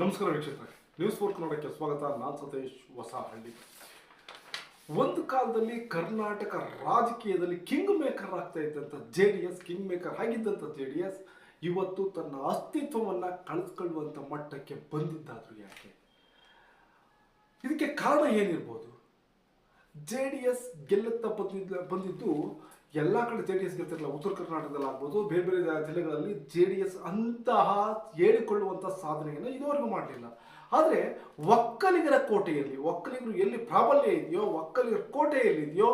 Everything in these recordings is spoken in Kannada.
ನಮಸ್ಕಾರ ವೀಕ್ಷಕರೇ. ನ್ಯೂಸ್ ಫೋರ್ ಕನ್ನಡಕ್ಕೆ ಸ್ವಾಗತ. ನಾನು ಸತೀಶ್ ಹೊಸಹಳ್ಳಿ. ಒಂದು ಕಾಲದಲ್ಲಿ ಕರ್ನಾಟಕ ರಾಜಕೀಯದಲ್ಲಿ ಕಿಂಗ್ ಮೇಕರ್ ಆಗ್ತಾ ಇದ್ದಂಥ J D S king maker ಆಗಿದ್ದಂಥ J D S ಇವತ್ತು ತನ್ನ ಅಸ್ತಿತ್ವವನ್ನು ಕಳೆದುಕೊಳ್ಳುವಂಥ ಮಟ್ಟಕ್ಕೆ ಬಂದಿದ್ದಾದ್ರು ಯಾಕೆ? ಇದಕ್ಕೆ ಕಾರಣ ಏನಿರ್ಬೋದು? ಜೆ ಡಿ ಎಸ್ ಗೆಲ್ಲುತ್ತಾ ಬಂದಿದ್ದ ಬಂದಿದ್ದು ಎಲ್ಲ ಕಡೆ ಜೆ ಡಿ ಎಸ್ ಗೆಲ್ತಿರಲ್ಲ ಉತ್ತರ ಕರ್ನಾಟಕದಲ್ಲಿ ಆಗ್ಬೋದು ಬೇರೆ ಬೇರೆ ಜಿಲ್ಲೆಗಳಲ್ಲಿ ಜೆ ಡಿ ಎಸ್ ಅಂತಹ ಹೇಳಿಕೊಳ್ಳುವಂಥ ಸಾಧನೆಯನ್ನು ಇದುವರೆಗೂ ಮಾಡಲಿಲ್ಲ. ಆದರೆ ಒಕ್ಕಲಿಗರ ಕೋಟೆಯಲ್ಲಿ, ಒಕ್ಕಲಿಗರು ಎಲ್ಲಿ ಪ್ರಾಬಲ್ಯ ಇದೆಯೋ, ಒಕ್ಕಲಿಗರ ಕೋಟೆಯಲ್ಲಿದೆಯೋ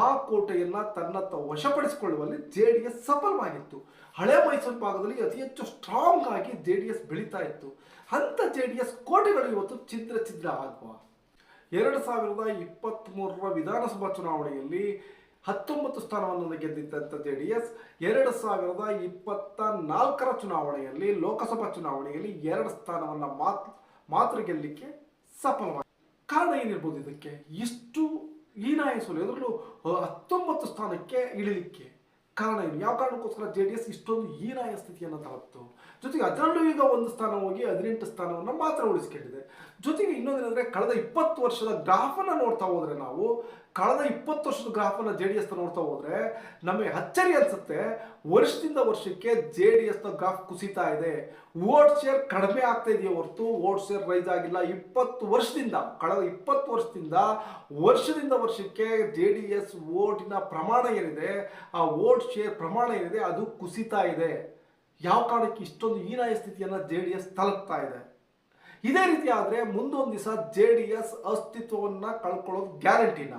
ಆ ಕೋಟೆಯನ್ನು ತನ್ನತ್ತ ವಶಪಡಿಸಿಕೊಳ್ಳುವಲ್ಲಿ ಜೆ ಡಿ ಎಸ್ ಸಫಲವಾಗಿತ್ತು. ಹಳೆ ಮೈಸೂರು ಭಾಗದಲ್ಲಿ ಅತಿ ಹೆಚ್ಚು ಸ್ಟ್ರಾಂಗ್ ಆಗಿ ಜೆ ಡಿ ಎಸ್ ಬೆಳೀತಾ ಇತ್ತು. ಅಂಥ ಜೆ ಡಿ ಎಸ್ ಕೋಟೆಗಳು ಇವತ್ತು ಛಿದ್ರ ಛಿದ್ರ ಆಗುವ. ಎರಡು ಸಾವಿರದ ಇಪ್ಪತ್ತ್ಮೂರರ ವಿಧಾನಸಭಾ ಚುನಾವಣೆಯಲ್ಲಿ ಹತ್ತೊಂಬತ್ತು ಸ್ಥಾನವನ್ನು ಗೆದ್ದಿದ್ದಂಥ ಜೆ ಡಿ ಎಸ್, ಎರಡು ಸಾವಿರದ ಇಪ್ಪತ್ತ ನಾಲ್ಕರ ಚುನಾವಣೆಯಲ್ಲಿ, ಲೋಕಸಭಾ ಚುನಾವಣೆಯಲ್ಲಿ ಎರಡು ಸ್ಥಾನವನ್ನು ಮಾತ್ರ ಮಾತ್ರ ಗೆಲ್ಲಲಿಕ್ಕೆ ಸಫಲವಾಗಿದೆ ಕಾರಣ ಏನಿರ್ಬೋದು ಇದಕ್ಕೆ? ಇಷ್ಟು ಹೀನಾಯ ಸೋಲು ಅದರಲ್ಲೂ ಹತ್ತೊಂಬತ್ತು ಸ್ಥಾನಕ್ಕೆ ಇಳಿಲಿಕ್ಕೆ ಕಾರಣ ಏನು? ಯಾವ ಕಾರಣಕ್ಕೋಸ್ಕರ ಜೆ ಡಿ ಎಸ್ ಇಷ್ಟೊಂದು ಹೀನಾಯ ಸ್ಥಿತಿಯನ್ನು ತಲುಪ್ತು? ಜೊತೆಗೆ ಅದರಲ್ಲೂ ಈಗ ಒಂದು ಸ್ಥಾನ ಹೋಗಿ ಹದಿನೆಂಟು ಸ್ಥಾನವನ್ನು ಮಾತ್ರ ಉಳಿಸ್ಕೊಂಡಿದೆ. ಜೊತೆಗೆ ಇನ್ನೊಂದೇನೆಂದರೆ ಕಳೆದ ಇಪ್ಪತ್ತು ವರ್ಷದ ಗ್ರಾಫನ್ನು ನೋಡ್ತಾ ಹೋದರೆ ನಾವು, ಕಳೆದ ಇಪ್ಪತ್ತು ವರ್ಷದ ಗ್ರಾಫನ್ನ ಜೆ ಡಿ ಎಸ್ನ ನೋಡ್ತಾ ಹೋದರೆ ನಮಗೆ ಅಚ್ಚರಿ ಅನಿಸುತ್ತೆ, ವರ್ಷದಿಂದ ವರ್ಷಕ್ಕೆ ಜೆ ಡಿ ಎಸ್ನ ಗ್ರಾಫ್ ಕುಸಿತಾ ಇದೆ. ವೋಟ್ ಶೇರ್ ಕಡಿಮೆ ಆಗ್ತಾ ಇದೆಯೇ ಹೊರತು ವೋಟ್ ಶೇರ್ ರೈಸ್ ಆಗಿಲ್ಲ. ಇಪ್ಪತ್ತು ವರ್ಷದಿಂದ, ಕಳೆದ ಇಪ್ಪತ್ತು ವರ್ಷದಿಂದ ವರ್ಷದಿಂದ ವರ್ಷಕ್ಕೆ ಜೆ ಡಿ ಎಸ್ ವೋಟಿನ ಪ್ರಮಾಣ ಏನಿದೆ, ಆ ವೋಟ್ ಶೇರ್ ಪ್ರಮಾಣ ಏನಿದೆ, ಅದು ಕುಸಿತಾ ಇದೆ. ಯಾವ ಕಾರಣಕ್ಕೆ ಇಷ್ಟೊಂದು ಹೀನಾಯ ಸ್ಥಿತಿಯನ್ನು ಜೆ ಡಿ ಎಸ್ ತಲುಪ್ತಾ ಇದೆ? ಇದೇ ರೀತಿ ಆದರೆ ಮುಂದೊಂದು ದಿವಸ ಜೆ ಡಿ ಎಸ್ ಅಸ್ತಿತ್ವವನ್ನು ಕಳ್ಕೊಳ್ಳೋದು ಗ್ಯಾರಂಟಿನ?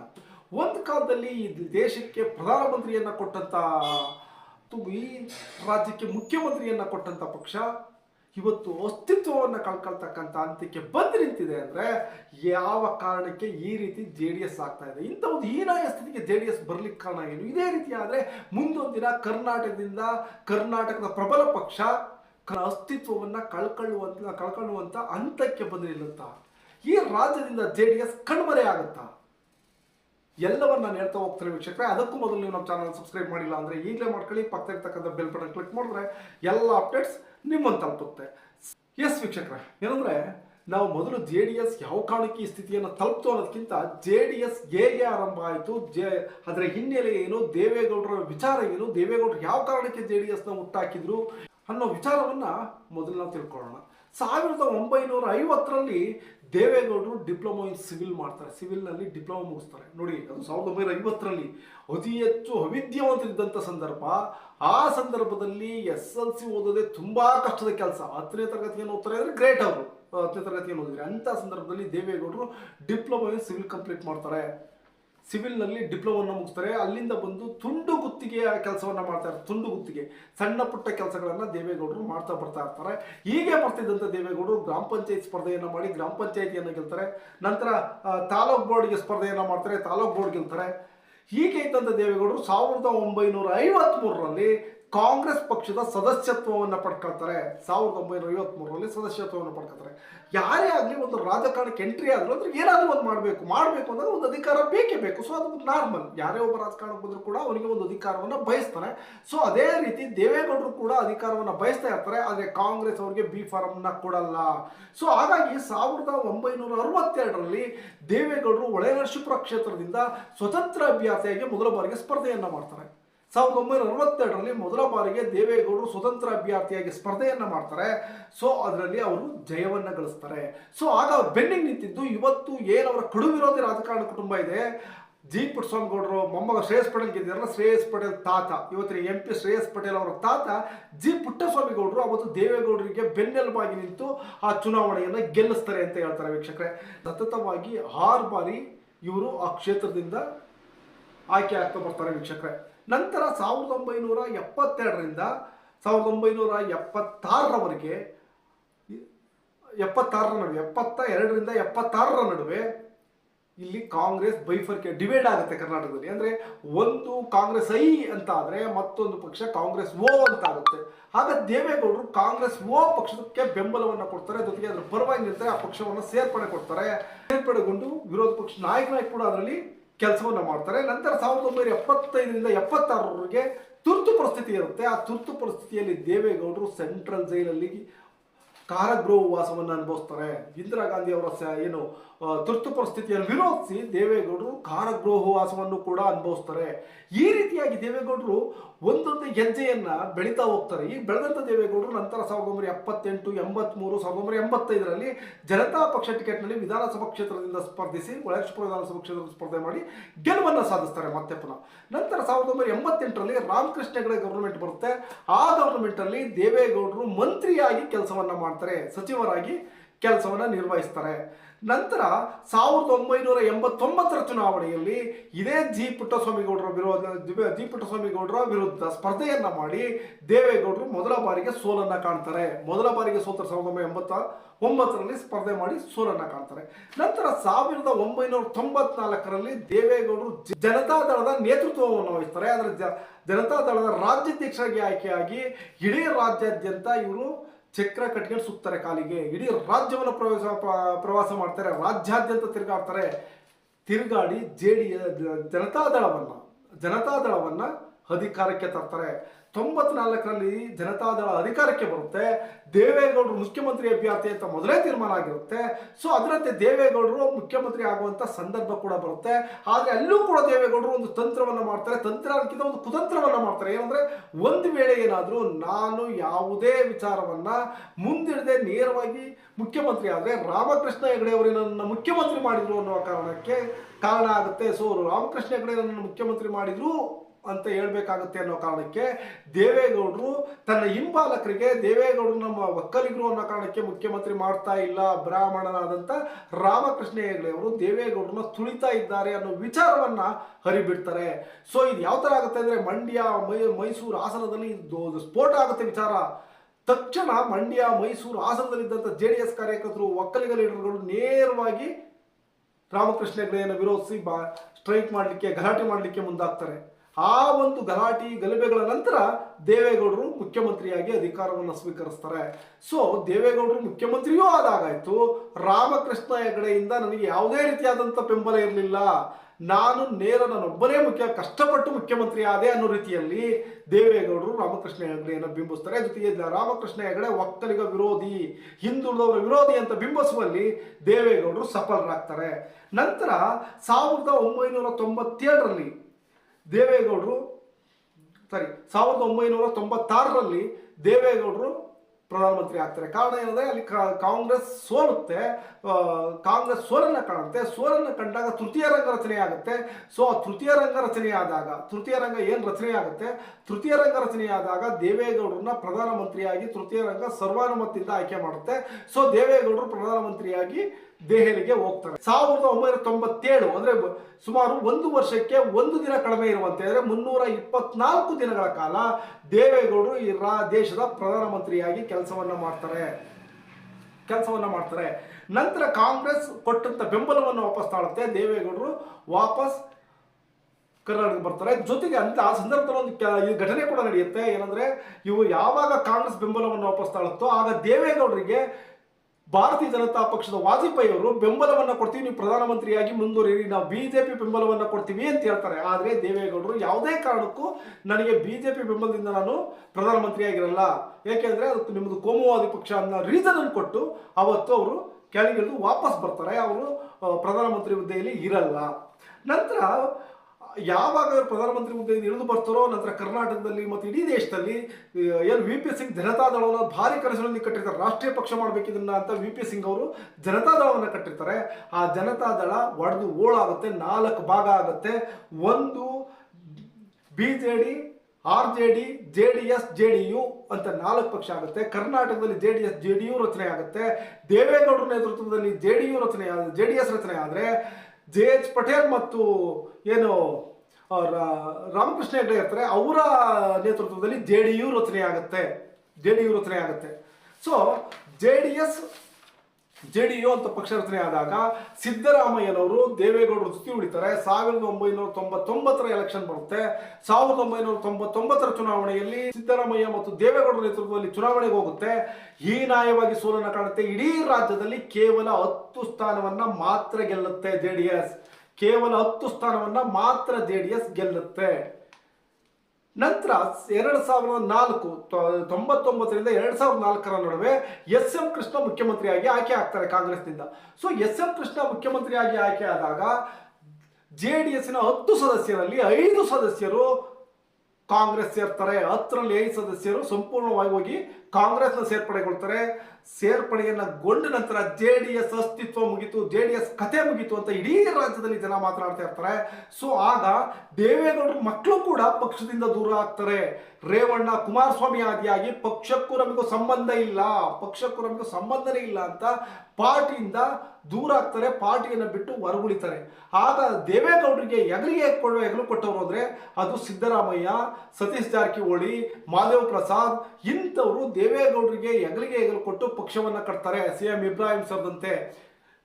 ಒಂದು ಕಾಲದಲ್ಲಿ ಈ ದೇಶಕ್ಕೆ ಪ್ರಧಾನಮಂತ್ರಿಯನ್ನು ಕೊಟ್ಟಂತ ತು- ಈ ರಾಜ್ಯಕ್ಕೆ ಮುಖ್ಯಮಂತ್ರಿಯನ್ನು ಕೊಟ್ಟಂತ ಪಕ್ಷ ಇವತ್ತು ಅಸ್ತಿತ್ವವನ್ನು ಕಳ್ಕೊಳ್ತಕ್ಕಂಥ ಅಂತ್ಯಕ್ಕೆ ಬಂದು ನಿಂತಿದೆ ಅಂದರೆ ಯಾವ ಕಾರಣಕ್ಕೆ ಈ ರೀತಿ ಜೆ ಡಿ ಎಸ್ ಆಗ್ತಾ ಇದೆ? ಇಂಥ ಒಂದು ಹೀನಾಯ ಸ್ಥಿತಿಗೆ ಜೆ ಡಿ ಎಸ್ ಬರ್ಲಿಕ್ಕೆ ಕಾರಣ ಏನು? ಇದೇ ರೀತಿ ಆದರೆ ಮುಂದೊಂದು ದಿನ ಕರ್ನಾಟಕದಿಂದ ಕರ್ನಾಟಕದ ಪ್ರಬಲ ಪಕ್ಷ ಅಸ್ತಿತ್ವವನ್ನು ಕಳ್ಕೊಳ್ಳುವಂತ ಕಳ್ಕೊಳ್ಳುವಂಥ ಹಂತಕ್ಕೆ ಬಂದು ನಿಲ್ಲುತ್ತಾ ಈ ರಾಜ್ಯದಿಂದ ಜೆ ಡಿ ಎಸ್ ಕಣ್ಮರೆ ಆಗುತ್ತಾ? ಎಲ್ಲವನ್ನ ನಾನು ಹೇಳ್ತಾ ಹೋಗ್ತಾರೆ ವೀಕ್ಷಕರೇ. ಅದಕ್ಕೂ ಮೊದಲು ನೀವು ನಮ್ಮ ಚಾನಲ್ ಸಬ್ಸ್ಕ್ರೈಬ್ ಮಾಡಿಲ್ಲ ಅಂದರೆ ಈಗಲೇ ಮಾಡ್ಕೊಳ್ಳಿ. ಪಕ್ಕ ಇರ್ತಕ್ಕಂಥ ಬೆಲ್ ಬಟನ್ ಕ್ಲಿಕ್ ಮಾಡಿದ್ರೆ ಎಲ್ಲ ಅಪ್ಡೇಟ್ಸ್ ನಿಮ್ಮನ್ನು ತಲುಪುತ್ತೆ. ಎಸ್ ವೀಕ್ಷಕರೇ, ಏನಂದ್ರೆ ನಾವು ಮೊದಲು ಜೆ ಡಿ ಎಸ್ ಯಾವ ಕಾರಣಕ್ಕೆ ಈ ಸ್ಥಿತಿಯನ್ನು ತಲುಪ್ತು ಅನ್ನೋದಕ್ಕಿಂತ ಜೆ ಡಿ ಎಸ್ ಹೇಗೆ ಆರಂಭ ಆಯಿತು. ಜೆ, ಅದರ ಹಿನ್ನೆಲೆ ಏನು, ದೇವೇಗೌಡರ ವಿಚಾರ ಏನು, ದೇವೇಗೌಡರು ಯಾವ ಕಾರಣಕ್ಕೆ ಜೆ ಡಿ ಎಸ್ನ ಹುಟ್ಟಾಕಿದ್ರು ಅನ್ನೋ ವಿಚಾರವನ್ನು ಮೊದಲು ನಾವು ತಿಳ್ಕೊಳ್ಳೋಣ. ಸಾವಿರದ ಒಂಬೈನೂರ ಐವತ್ತರಲ್ಲಿ ದೇವೇಗೌಡರು ಡಿಪ್ಲೊಮಾ ಇನ್ ಸಿವಿಲ್ ಮಾಡ್ತಾರೆ. ಸಿವಿಲ್ನಲ್ಲಿ ಡಿಪ್ಲೊಮಾ ಮುಗಿಸ್ತಾರೆ. ನೋಡಿ, ಅದು ಸಾವಿರದ ಒಂಬೈನೂರ ಐವತ್ತರಲ್ಲಿ ಅತಿ ಹೆಚ್ಚು ಅವಿದ್ಯಾವಂತರಿದ್ದಂಥ ಸಂದರ್ಭ, ಆ ಸಂದರ್ಭದಲ್ಲಿ ಎಸ್ ಎಲ್ ಸಿ ಓದೋದೇ ತುಂಬಾ ಕಷ್ಟದ ಕೆಲಸ. ಹತ್ತನೇ ತರಗತಿಯನ್ನು ಓದ್ತಾರೆ ಅಂದರೆ ಗ್ರೇಟ್ ಅವರು. ಹತ್ತನೇ ತರಗತಿಯನ್ನು ಓದಿದ್ರೆ. ಅಂಥ ಸಂದರ್ಭದಲ್ಲಿ ದೇವೇಗೌಡರು ಡಿಪ್ಲೊಮಾ ಇನ್ ಸಿವಿಲ್ ಕಂಪ್ಲೀಟ್ ಮಾಡ್ತಾರೆ. ಸಿವಿಲ್ನಲ್ಲಿ ಡಿಪ್ಲೊಮನ್ನು ಮುಗಿಸ್ತಾರೆ. ಅಲ್ಲಿಂದ ಬಂದು ತುಂಡು ಗುತ್ತಿಗೆಯ ಕೆಲಸವನ್ನು ಮಾಡ್ತಾರೆ ತುಂಡು ಗುತ್ತಿಗೆ. ಸಣ್ಣ ಪುಟ್ಟ ಕೆಲಸಗಳನ್ನು ದೇವೇಗೌಡರು ಮಾಡ್ತಾ ಬರ್ತಾ ಇರ್ತಾರೆ. ಹೀಗೆ ಬರ್ತಿದ್ದಂಥ ದೇವೇಗೌಡರು ಗ್ರಾಮ ಪಂಚಾಯತ್ ಸ್ಪರ್ಧೆಯನ್ನು ಮಾಡಿ ಗ್ರಾಮ ಪಂಚಾಯತಿಯನ್ನು ಗೆಲ್ತಾರೆ. ನಂತರ ತಾಲೂಕು ಬೋರ್ಡ್ಗೆ ಸ್ಪರ್ಧೆಯನ್ನು ಮಾಡ್ತಾರೆ. ತಾಲೂಕ್ ಬೋರ್ಡ್ ಗೆಲ್ತಾರೆ. ಹೀಗೆ ಇದ್ದಂಥ ದೇವೇಗೌಡರು ಸಾವಿರದ ಒಂಬೈನೂರ ಐವತ್ಮೂರರಲ್ಲಿ ಕಾಂಗ್ರೆಸ್ ಪಕ್ಷದ ಸದಸ್ಯತ್ವವನ್ನು ಪಡ್ಕೊಳ್ತಾರೆ. ಸಾವಿರದ ಒಂಬೈನೂರ ಐವತ್ಮೂರರಲ್ಲಿ ಸದಸ್ಯತ್ವವನ್ನು ಪಡ್ಕೊಳ್ತಾರೆ. ಯಾರೇ ಆಗಲಿ ಒಂದು ರಾಜಕಾರಣಕ್ಕೆ ಎಂಟ್ರಿ ಆದರೂ ಅಂದ್ರೆ ಏನಾದರೂ ಒಂದು ಮಾಡಬೇಕು. ಮಾಡಬೇಕು ಅಂದರೆ ಒಂದು ಅಧಿಕಾರ ಬೇಕೇ ಬೇಕು. ಸೊ ಅದು ನಾರ್ಮಲ್ ಯಾರೇ ಒಬ್ಬ ರಾಜಕಾರಣಕ್ಕೆ ಬಂದರೂ ಕೂಡ ಅವನಿಗೆ ಒಂದು ಅಧಿಕಾರವನ್ನು ಬಯಸ್ತಾರೆ ಸೊ ಅದೇ ರೀತಿ ದೇವೇಗೌಡರು ಕೂಡ ಅಧಿಕಾರವನ್ನು ಬಯಸ್ತಾ ಇರ್ತಾರೆ. ಆದರೆ ಕಾಂಗ್ರೆಸ್ ಅವರಿಗೆ ಬಿ ಫಾರಂನ ಕೊಡಲ್ಲ. ಸೊ ಹಾಗಾಗಿ ಸಾವಿರದ ಒಂಬೈನೂರ ಅರವತ್ತೆರಡರಲ್ಲಿ ದೇವೇಗೌಡರು ಒಳನರಸೀಪುರ ಕ್ಷೇತ್ರದಿಂದ ಸ್ವತಂತ್ರ ಅಭ್ಯರ್ಥಿಯಾಗಿ ಮೊದಲ ಬಾರಿಗೆ ಸ್ಪರ್ಧೆಯನ್ನು ಮಾಡ್ತಾರೆ. ಸಾವಿರದ ಒಂಬೈನೂರ ಅರವತ್ತೆರಡರಲ್ಲಿ ಮೊದಲ ಬಾರಿಗೆ ದೇವೇಗೌಡರು ಸ್ವತಂತ್ರ ಅಭ್ಯರ್ಥಿಯಾಗಿ ಸ್ಪರ್ಧೆಯನ್ನು ಮಾಡ್ತಾರೆ. ಸೊ ಅದರಲ್ಲಿ ಅವರು ಜಯವನ್ನು ಗಳಿಸ್ತಾರೆ. ಸೊ ಆಗ ಅವ್ರು ಬೆನ್ನಿಗೆ ನಿಂತಿದ್ದು ಇವತ್ತು ಏನು ಅವರ ಕಡು ವಿರೋಧಿ ರಾಜಕಾರಣ ಕುಟುಂಬ ಇದೆ? ಜಿ ಪುಟ್ಟಸ್ವಾಮಿ ಗೌಡರು ಮೊಮ್ಮಗ ಶ್ರೇಯಸ್ ಪಟೇಲ್ ಗೆದ್ದಿರಲ್ಲ ಶ್ರೇಯಸ್ ಪಟೇಲ್ ತಾತ. ಇವತ್ತಿನ ಎಂ ಪಿ ಶ್ರೇಯಸ್ ಪಟೇಲ್ ಅವರ ತಾತ, ಜಿ ಪುಟ್ಟಸ್ವಾಮಿ ಗೌಡರು ಅವತ್ತು ದೇವೇಗೌಡರಿಗೆ ಬೆನ್ನೆಲುಬಾಗಿ ನಿಂತು ಆ ಚುನಾವಣೆಯನ್ನು ಗೆಲ್ಲಿಸ್ತಾರೆ ಅಂತ ಹೇಳ್ತಾರೆ ವೀಕ್ಷಕರೇ. ಸತತವಾಗಿ ಆರು ಬಾರಿ ಇವರು ಆ ಕ್ಷೇತ್ರದಿಂದ ಆಯ್ಕೆ ಆಗ್ತಾ ಬರ್ತಾರೆ ವೀಕ್ಷಕರೇ. ನಂತರ ಸಾವಿರದ ಒಂಬೈನೂರ ಎಪ್ಪತ್ತೆರಡರಿಂದ ಸಾವಿರದ ಒಂಬೈನೂರ ಎಪ್ಪತ್ತಾರರವರೆಗೆ, ಎಪ್ಪತ್ತಾರರ ನಡುವೆ, ಎಪ್ಪತ್ತ ಎರಡರಿಂದ ಎಪ್ಪತ್ತಾರರ ನಡುವೆ ಇಲ್ಲಿ ಕಾಂಗ್ರೆಸ್ ಬೈಫರ್ಕೆ ಡಿವೈಡ್ ಆಗುತ್ತೆ ಕರ್ನಾಟಕದಲ್ಲಿ. ಅಂದರೆ ಒಂದು ಕಾಂಗ್ರೆಸ್ ಐ ಅಂತ ಆದರೆ ಮತ್ತೊಂದು ಪಕ್ಷ ಕಾಂಗ್ರೆಸ್ ಓ ಅಂತ ಆಗುತ್ತೆ ಆಗ ದೇವೇಗೌಡರು ಕಾಂಗ್ರೆಸ್ ಓ ಪಕ್ಷಕ್ಕೆ ಬೆಂಬಲವನ್ನು ಕೊಡ್ತಾರೆ, ಜೊತೆಗೆ ಅದರ ಪರವಾಗಿ ನಿಂತರೆ ಆ ಪಕ್ಷವನ್ನು ಸೇರ್ಪಡೆ ಕೊಡ್ತಾರೆ. ಸೇರ್ಪಡೆಗೊಂಡು ವಿರೋಧ ಪಕ್ಷ ನಾಯಕನಾಗಿ ಕೂಡ ಅದರಲ್ಲಿ ಕೆಲಸವನ್ನ ಮಾಡ್ತಾರೆ. ನಂತರ ಸಾವಿರದ ಒಂಬೈನೂರ ಎಪ್ಪತ್ತೈದರಿಂದ ಎಪ್ಪತ್ತಾರರವರೆಗೆ ತುರ್ತು ಪರಿಸ್ಥಿತಿ ಇರುತ್ತೆ. ಆ ತುರ್ತು ಪರಿಸ್ಥಿತಿಯಲ್ಲಿ ದೇವೇಗೌಡರು ಸೆಂಟ್ರಲ್ ಜೈಲಲ್ಲಿ ಕಾರಾಗೃಹ ವಾಸವನ್ನು ಅನುಭವಿಸ್ತಾರೆ. ಇಂದಿರಾ ಗಾಂಧಿ ಅವರ ಏನು ತುರ್ತು ಪರಿಸ್ಥಿತಿಯನ್ನು ವಿರೋಧಿಸಿ ದೇವೇಗೌಡರು ಕಾರಾಗೃಹ ವಾಸವನ್ನು ಕೂಡ ಅನುಭವಿಸ್ತಾರೆ. ಈ ರೀತಿಯಾಗಿ ದೇವೇಗೌಡರು ಒಂದೊಂದು ಹೆಜ್ಜೆಯನ್ನ ಬೆಳೀತಾ ಹೋಗ್ತಾರೆ. ಈ ಬೆಳೆದಂತ ದೇವೇಗೌಡರು ನಂತರ ಸಾವಿರದ ಒಂಬೈನೂರ ಎಪ್ಪತ್ತೆಂಟು, ಎಂಬತ್ಮೂರು, ಸಾವಿರದ ಒಂಬೈನೂರ ಎಂಬತ್ತೈದರಲ್ಲಿ ಜನತಾ ಪಕ್ಷ ಟಿಕೆಟ್ನಲ್ಲಿ ವಿಧಾನಸಭಾ ಕ್ಷೇತ್ರದಿಂದ ಸ್ಪರ್ಧಿಸಿ ಒಳಕ್ಷಪುರ ವಿಧಾನಸಭಾ ಕ್ಷೇತ್ರದಲ್ಲಿ ಸ್ಪರ್ಧೆ ಮಾಡಿ ಗೆಲುವನ್ನು ಸಾಧಿಸ್ತಾರೆ ಮತ್ತೆ ಪುನಃ. ನಂತರ ಸಾವಿರದ ಒಂಬೈನೂರ ಎಂಬತ್ತೆಂಟರಲ್ಲಿ ರಾಮಕೃಷ್ಣ ಹೆಗಡೆ ಗವರ್ಮೆಂಟ್ ಬರುತ್ತೆ. ಆ ಗವರ್ಮೆಂಟ್ ಅಲ್ಲಿ ದೇವೇಗೌಡರು ಮಂತ್ರಿಯಾಗಿ ಕೆಲಸವನ್ನು ಮಾಡ್ತಾರೆ. ಸಚಿವರಾಗಿ ಕೆಲಸವನ್ನು ನಿರ್ವಹಿಸ್ತಾರೆ. ನಂತರ ಸಾವಿರದ ಒಂಬೈನೂರ ಎಂಬತ್ತೊಂಬತ್ತರ ಚುನಾವಣೆಯಲ್ಲಿ ಇದೇ ಜಿ ಪುಟ್ಟಸ್ವಾಮಿ ಗೌಡರ ವಿರೋಧ, ಜಿ ಪುಟ್ಟಸ್ವಾಮಿ ಗೌಡರ ವಿರುದ್ಧ ಸ್ಪರ್ಧೆಯನ್ನ ಮಾಡಿ ದೇವೇಗೌಡರು ಮೊದಲ ಬಾರಿಗೆ ಸೋಲನ್ನ ಕಾಣ್ತಾರೆ. ಮೊದಲ ಬಾರಿಗೆ ಸೋತರ ಸಾವಿರದ ಒಂಬೈನೂರ ಎಂಬತ್ತ ಒಂಬತ್ತರಲ್ಲಿ ಸ್ಪರ್ಧೆ ಮಾಡಿ ಸೋಲನ್ನ ಕಾಣ್ತಾರೆ. ನಂತರ ಸಾವಿರದ ಒಂಬೈನೂರ ತೊಂಬತ್ನಾಲ್ಕರಲ್ಲಿ ದೇವೇಗೌಡರು ಜನತಾ ಜನತಾದಳದ ನೇತೃತ್ವವನ್ನು ವಹಿಸ್ತಾರೆ. ಅದರ ಜನತಾದಳದ ರಾಜ್ಯಾಧ್ಯಕ್ಷರಾಗಿ ಆಯ್ಕೆಯಾಗಿ ಇಡೀ ರಾಜ್ಯಾದ್ಯಂತ ಇವರು ಚಕ್ರ ಕಟ್ಕೊಂಡು ಸುತ್ತಾರೆ ಕಾಲಿಗೆ. ಇಡೀ ರಾಜ್ಯವನ್ನು ಪ್ರವಾಸ ಪ್ರವಾಸ ಮಾಡ್ತಾರೆ. ರಾಜ್ಯಾದ್ಯಂತ ತಿರುಗಾಡ್ತಾರೆ. ತಿರುಗಾಡಿ ಜೆ ಡಿ ಜನತಾದಳವನ್ನು ಜನತಾದಳವನ್ನು ಅಧಿಕಾರಕ್ಕೆ ತರ್ತಾರೆ. ತೊಂಬತ್ನಾಲ್ಕರಲ್ಲಿ ಜನತಾದಳ ಅಧಿಕಾರಕ್ಕೆ ಬರುತ್ತೆ. ದೇವೇಗೌಡರು ಮುಖ್ಯಮಂತ್ರಿ ಅಭ್ಯರ್ಥಿ ಅಂತ ಮೊದಲೇ ತೀರ್ಮಾನ ಆಗಿರುತ್ತೆ. ಸೊ ಅದರಂತೆ ದೇವೇಗೌಡರು ಮುಖ್ಯಮಂತ್ರಿ ಆಗುವಂತ ಸಂದರ್ಭ ಕೂಡ ಬರುತ್ತೆ. ಆದರೆ ಅಲ್ಲೂ ಕೂಡ ದೇವೇಗೌಡರು ಒಂದು ತಂತ್ರವನ್ನ ಮಾಡ್ತಾರೆ. ತಂತ್ರ ಅನ್ನಕ್ಕಿಂತ ಒಂದು ಕುತಂತ್ರವನ್ನ ಮಾಡ್ತಾರೆ. ಏನಂದ್ರೆ ಒಂದು ವೇಳೆ ಏನಾದರೂ ನಾನು ಯಾವುದೇ ವಿಚಾರವನ್ನ ಮುಂದಿಡದೆ ನೇರವಾಗಿ ಮುಖ್ಯಮಂತ್ರಿ ಆದ್ರೆ ರಾಮಕೃಷ್ಣ ಹೆಗಡೆ ಅವರು ನನ್ನ ಮುಖ್ಯಮಂತ್ರಿ ಮಾಡಿದ್ರು ಅನ್ನೋ ಕಾರಣಕ್ಕೆ ಕಾರಣ ಆಗುತ್ತೆ. ಸೊ ರಾಮಕೃಷ್ಣ ಹೆಗಡೆ ನನ್ನ ಮುಖ್ಯಮಂತ್ರಿ ಮಾಡಿದ್ರು. ಅಂತ ಹೇಳ್ಬೇಕಾಗುತ್ತೆ ಅನ್ನೋ ಕಾರಣಕ್ಕೆ ದೇವೇಗೌಡರು ತನ್ನ ಹಿಂಬಾಲಕರಿಗೆ ದೇವೇಗೌಡರು ನಮ್ಮ ಒಕ್ಕಲಿಗರು ಅನ್ನೋ ಕಾರಣಕ್ಕೆ ಮುಖ್ಯಮಂತ್ರಿ ಮಾಡ್ತಾ ಇಲ್ಲ ಬ್ರಾಹ್ಮಣನಾದಂಥ ರಾಮಕೃಷ್ಣ ಹೆಗಡೆ ಅವರು ದೇವೇಗೌಡರನ್ನ ತುಳಿತಾ ಇದ್ದಾರೆ ಅನ್ನೋ ವಿಚಾರವನ್ನ ಹರಿಬಿಡ್ತಾರೆ. ಸೊ ಇದು ಯಾವ ಥರ ಆಗುತ್ತೆ ಅಂದ್ರೆ ಮಂಡ್ಯ, ಮೈ, ಮೈಸೂರು ಹಾಸನದಲ್ಲಿ ಸ್ಫೋಟ ಆಗುತ್ತೆ ವಿಚಾರ. ತಕ್ಷಣ ಮಂಡ್ಯ, ಮೈಸೂರು ಹಾಸನದಲ್ಲಿದ್ದಂಥ ಜೆ ಡಿ ಎಸ್ ಕಾರ್ಯಕರ್ತರು, ಒಕ್ಕಲಿಗ ಲೀಡರ್ಗಳು ನೇರವಾಗಿ ರಾಮಕೃಷ್ಣ ಹೆಗಡೆಯನ್ನು ವಿರೋಧಿಸಿ ಬಾ ಸ್ಟ್ರೈಕ್ ಮಾಡಲಿಕ್ಕೆ, ಗಲಾಟೆ ಮಾಡಲಿಕ್ಕೆ ಮುಂದಾಗ್ತಾರೆ. ಆ ಒಂದು ಗಲಾಟಿ ಗಲಭೆಗಳ ನಂತರ ದೇವೇಗೌಡರು ಮುಖ್ಯಮಂತ್ರಿಯಾಗಿ ಅಧಿಕಾರವನ್ನು ಸ್ವೀಕರಿಸ್ತಾರೆ. ಸೊ ದೇವೇಗೌಡರು ಮುಖ್ಯಮಂತ್ರಿಯೂ ಆದಾಗಾಯ್ತು. ರಾಮಕೃಷ್ಣ ಹೆಗಡೆಯಿಂದ ನನಗೆ ಯಾವುದೇ ರೀತಿಯಾದಂಥ ಬೆಂಬಲ ಇರಲಿಲ್ಲ. ನಾನು ನೇರ ನಾನೊಬ್ಬನೇ ಮುಖ್ಯ, ಕಷ್ಟಪಟ್ಟು ಮುಖ್ಯಮಂತ್ರಿ ಆದೆ ಅನ್ನೋ ರೀತಿಯಲ್ಲಿ ದೇವೇಗೌಡರು ರಾಮಕೃಷ್ಣ ಹೆಗಡೆಯನ್ನು ಬಿಂಬಿಸ್ತಾರೆ. ಜೊತೆಗೆ ರಾಮಕೃಷ್ಣ ಹೆಗಡೆ ಒಕ್ಕಲಿಗ ವಿರೋಧಿ, ಹಿಂದುಳಿದವರ ವಿರೋಧಿ ಅಂತ ಬಿಂಬಿಸುವಲ್ಲಿ ದೇವೇಗೌಡರು ಸಫಲರಾಗ್ತಾರೆ. ನಂತರ ಸಾವಿರದ ಒಂಬೈನೂರ ತೊಂಬತ್ತೇಳರಲ್ಲಿ ದೇವೇಗೌಡರು ಸಾರಿ ಸಾವಿರದ ಒಂಬೈನೂರ ತೊಂಬತ್ತಾರರಲ್ಲಿ ದೇವೇಗೌಡರು ಪ್ರಧಾನಮಂತ್ರಿ ಆಗ್ತಾರೆ. ಕಾರಣ ಏನಂದ್ರೆ ಅಲ್ಲಿ ಕಾಂಗ್ರೆಸ್ ಸೋಲುತ್ತೆ ಕಾಂಗ್ರೆಸ್ ಸೋಲನ್ನ ಕಾಣುತ್ತೆ. ಸೋಲನ್ನ ಕಂಡಾಗ ತೃತೀಯ ರಂಗ ರಚನೆ ಆಗುತ್ತೆ. ಸೊ ಆ ತೃತೀಯ ರಂಗ ರಚನೆ ಆದಾಗ, ತೃತೀಯ ರಂಗ ಏನು ರಚನೆ ಆಗುತ್ತೆ? ತೃತೀಯ ರಂಗ ರಚನೆ ಆದಾಗ ದೇವೇಗೌಡರನ್ನ ಪ್ರಧಾನಮಂತ್ರಿಯಾಗಿ ತೃತೀಯ ರಂಗ ಸರ್ವಾನುಮತದಿಂದ ಆಯ್ಕೆ ಮಾಡುತ್ತೆ. ಸೊ ದೇವೇಗೌಡರು ಪ್ರಧಾನಮಂತ್ರಿಯಾಗಿ ದೆಹಲಿಗೆ ಹೋಗ್ತಾರೆ. ಸಾವಿರದ ಒಂಬೈನೂರ ತೊಂಬತ್ತೇಳು ಅಂದ್ರೆ ಸುಮಾರು ಒಂದು ವರ್ಷಕ್ಕೆ ಒಂದು ದಿನ ಕಡಿಮೆ ಇರುವಂತೆ ಅಂದ್ರೆ ಮುನ್ನೂರ ಇಪ್ಪತ್ನಾಲ್ಕು ದಿನಗಳ ಕಾಲ ದೇವೇಗೌಡರು ಈ ರಾ ದೇಶದ ಪ್ರಧಾನಮಂತ್ರಿಯಾಗಿ ಕೆಲಸವನ್ನ ಮಾಡ್ತಾರೆ. ಕೆಲಸವನ್ನ ಮಾಡ್ತಾರೆ. ನಂತರ ಕಾಂಗ್ರೆಸ್ ಕೊಟ್ಟಂತ ಬೆಂಬಲವನ್ನು ವಾಪಸ್ ತಾಳುತ್ತೆ. ದೇವೇಗೌಡರು ವಾಪಸ್ ಕರ್ನಾಟಕಕ್ಕೆ ಬರ್ತಾರೆ. ಜೊತೆಗೆ ಅಂತ ಆ ಸಂದರ್ಭದಲ್ಲಿ ಒಂದು ಘಟನೆ ಕೂಡ ನಡೆಯುತ್ತೆ. ಏನಂದ್ರೆ ಇವು ಯಾವಾಗ ಕಾಂಗ್ರೆಸ್ ಬೆಂಬಲವನ್ನು ವಾಪಸ್ ತಾಳುತ್ತೋ ಆಗ ದೇವೇಗೌಡರಿಗೆ ಭಾರತೀಯ ಜನತಾ ಪಕ್ಷದ ವಾಜಪೇಯಿ ಅವರು ಬೆಂಬಲವನ್ನು ಕೊಡ್ತೀವಿ, ನೀವು ಪ್ರಧಾನಮಂತ್ರಿಯಾಗಿ ಮುಂದುವರಿಯಿರಿ ನಾವು ಬಿಜೆಪಿ ಬೆಂಬಲವನ್ನು ಕೊಡ್ತೀವಿ ಅಂತ ಹೇಳ್ತಾರೆ. ಆದರೆ ದೇವೇಗೌಡರು ಯಾವುದೇ ಕಾರಣಕ್ಕೂ ನನಗೆ ಬಿಜೆಪಿ ಬೆಂಬಲದಿಂದ ನಾನು ಪ್ರಧಾನಮಂತ್ರಿಯಾಗಿರಲ್ಲ ಏಕೆಂದರೆ ಅದಕ್ಕೆ ನಿಮ್ಮದು ಕೋಮುವಾದಿ ಪಕ್ಷ ಅನ್ನೋ ರೀಸನ್ ಅನ್ನು ಕೊಟ್ಟು ಅವತ್ತು ಅವರು ಕೆಳಗಿಳಿದು ವಾಪಸ್ ಬರ್ತಾರೆ. ಅವರು ಪ್ರಧಾನಮಂತ್ರಿ ಹುದ್ದೆಯಲ್ಲಿ ಇರಲ್ಲ. ನಂತರ ಯಾವಾಗ ಪ್ರಧಾನಮಂತ್ರಿ ಹುದ್ದೆಯಿಂದ ಇಳಿದು ಬರ್ತಾರೋ, ನಂತರ ಕರ್ನಾಟಕದಲ್ಲಿ ಮತ್ತು ಇಡೀ ದೇಶದಲ್ಲಿ ಏನು ವಿ ಪಿ ಸಿಂಗ್ ಜನತಾ ದಳವನ್ನು ಭಾರಿ ಕನಸುಗಳಲ್ಲಿ ಕಟ್ಟಿರ್ತಾರೆ, ರಾಷ್ಟ್ರೀಯ ಪಕ್ಷ ಮಾಡ್ಬೇಕು ಇದನ್ನ ಅಂತ ವಿ ಪಿ ಸಿಂಗ್ ಅವರು ಜನತಾ ದಳವನ್ನು ಕಟ್ಟಿರ್ತಾರೆ. ಆ ಜನತಾ ದಳ ಒಡೆದು ಓಳಾಗುತ್ತೆ, ನಾಲ್ಕು ಭಾಗ ಆಗುತ್ತೆ. ಒಂದು B J D R J D J D S J D U ಅಂತ ನಾಲ್ಕು ಪಕ್ಷ ಆಗುತ್ತೆ. ಕರ್ನಾಟಕದಲ್ಲಿ J D S J D U ರಚನೆ ಆಗುತ್ತೆ. ದೇವೇಗೌಡರ ನೇತೃತ್ವದಲ್ಲಿ ಜೆ ಡಿ ಯು ರಚನೆ ಜೆ ಡಿ ಎಸ್ ರಚನೆ ಆದರೆ ಜೆ ಎಚ್ ಪಟೇಲ್ ಮತ್ತು ಏನು ರಾಮಕೃಷ್ಣ ಹೆಗಡೆ ಇರ್ತಾರೆ, ಅವರ ನೇತೃತ್ವದಲ್ಲಿ ಜೆ ಡಿ ಯು ರಚನೆ ಆಗುತ್ತೆ, ಜೆ ಡಿ ಯು ರಚನೆ ಆಗುತ್ತೆ. So J D S J D U ಅಂತ ಪಕ್ಷ ರಚನೆ ಆದಾಗ ಸಿದ್ದರಾಮಯ್ಯನವರು ದೇವೇಗೌಡರು ಜೊತೆ ಉಳಿತಾರೆ. ಸಾವಿರದ ಒಂಬೈನೂರ ತೊಂಬತ್ತೊಂಬತ್ತರ ಎಲೆಕ್ಷನ್ ಬರುತ್ತೆ. ಸಾವಿರದ ಒಂಬೈನೂರ ತೊಂಬತ್ತೊಂಬತ್ತರ ಚುನಾವಣೆಯಲ್ಲಿ ಸಿದ್ದರಾಮಯ್ಯ ಮತ್ತು ದೇವೇಗೌಡರ ನೇತೃತ್ವದಲ್ಲಿ ಚುನಾವಣೆಗೆ ಹೋಗುತ್ತೆ. ಹೀನಾಯವಾಗಿ ಸೋಲನ್ನು ಕಾಣುತ್ತೆ. ಇಡೀ ರಾಜ್ಯದಲ್ಲಿ ಕೇವಲ ಹತ್ತು ಸ್ಥಾನವನ್ನ ಮಾತ್ರ ಗೆಲ್ಲುತ್ತೆ ಜೆ ಡಿ ಎಸ್ ಕೇವಲ ಹತ್ತು ಸ್ಥಾನವನ್ನ ಮಾತ್ರ ಜೆ ಡಿ ಎಸ್ ಗೆಲ್ಲುತ್ತೆ. ನಂತರ ಎರಡು ಸಾವಿರದ ನಾಲ್ಕು ತೊಂಬತ್ತೊಂಬತ್ತರಿಂದ ಎರಡು ಸಾವಿರದ ನಾಲ್ಕರ ನಡುವೆ ಎಸ್ ಎಂ ಕೃಷ್ಣ ಮುಖ್ಯಮಂತ್ರಿಯಾಗಿ ಆಯ್ಕೆ ಆಗ್ತಾರೆ ಕಾಂಗ್ರೆಸ್ನಿಂದ. ಸೊ ಎಸ್ ಎಂ ಕೃಷ್ಣ ಮುಖ್ಯಮಂತ್ರಿಯಾಗಿ ಆಯ್ಕೆ ಆದಾಗ ಜೆ ಡಿ ಎಸ್ನ ಹತ್ತು ಸದಸ್ಯರಲ್ಲಿ ಐದು ಸದಸ್ಯರು ಕಾಂಗ್ರೆಸ್ ಸೇರ್ತಾರೆ. ಹತ್ತರಲ್ಲಿ ಐದು ಸದಸ್ಯರು ಸಂಪೂರ್ಣವಾಗಿ ಹೋಗಿ ಕಾಂಗ್ರೆಸ್ನ ಸೇರ್ಪಡೆಗೊಳ್ತಾರೆ. ಸೇರ್ಪಡೆಯನ್ನ ಗೊಂಡ ನಂತರ ಜೆ ಡಿ ಎಸ್ ಅಸ್ತಿತ್ವ ಮುಗಿತು ಜೆ ಡಿ ಎಸ್ ಕತೆ ಮುಗಿತು ಅಂತ ಇಡೀ ರಾಜ್ಯದಲ್ಲಿ ಜನ ಮಾತನಾಡ್ತಾ ಇರ್ತಾರೆ. ಸೊ ಆಗ ದೇವೇಗೌಡರ ಮಕ್ಕಳು ಕೂಡ ಪಕ್ಷದಿಂದ ದೂರ ಆಗ್ತಾರೆ. ರೇವಣ್ಣ ಕುಮಾರಸ್ವಾಮಿ ಆದಿಯಾಗಿ ಪಕ್ಷಕ್ಕೂ ನಮಗೂ ಸಂಬಂಧ ಇಲ್ಲ, ಪಕ್ಷಕ್ಕೂ ನಮಗೂ ಸಂಬಂಧನೇ ಇಲ್ಲ ಅಂತ ಪಾರ್ಟಿಯಿಂದ ದೂರ ಆಗ್ತಾರೆ, ಪಾರ್ಟಿಯನ್ನು ಬಿಟ್ಟು ಹೊರಗುಳಿತಾರೆ. ಆಗ ದೇವೇಗೌಡರಿಗೆ ಹೆಗಲಿಗೆ ಕೊಡುವ ಹೆಗಲು ಕೊಟ್ಟವರು ಅಂದರೆ ಅದು ಸಿದ್ದರಾಮಯ್ಯ, ಸತೀಶ್ ಜಾರಕಿಹೊಳಿ, ಮಾದೇವ್ ಪ್ರಸಾದ್ ಇಂಥವರು ದೇವೇಗೌಡರಿಗೆ ಹೆಗಲಿಗೆ ಹೆಗಲು ಕೊಟ್ಟು ಪಕ್ಷವನ್ನ ಕಟ್ತಾರೆ ಸಿ ಎಂ ಇಬ್ರಾಹಿಂ ಸರ್ದಂತೆ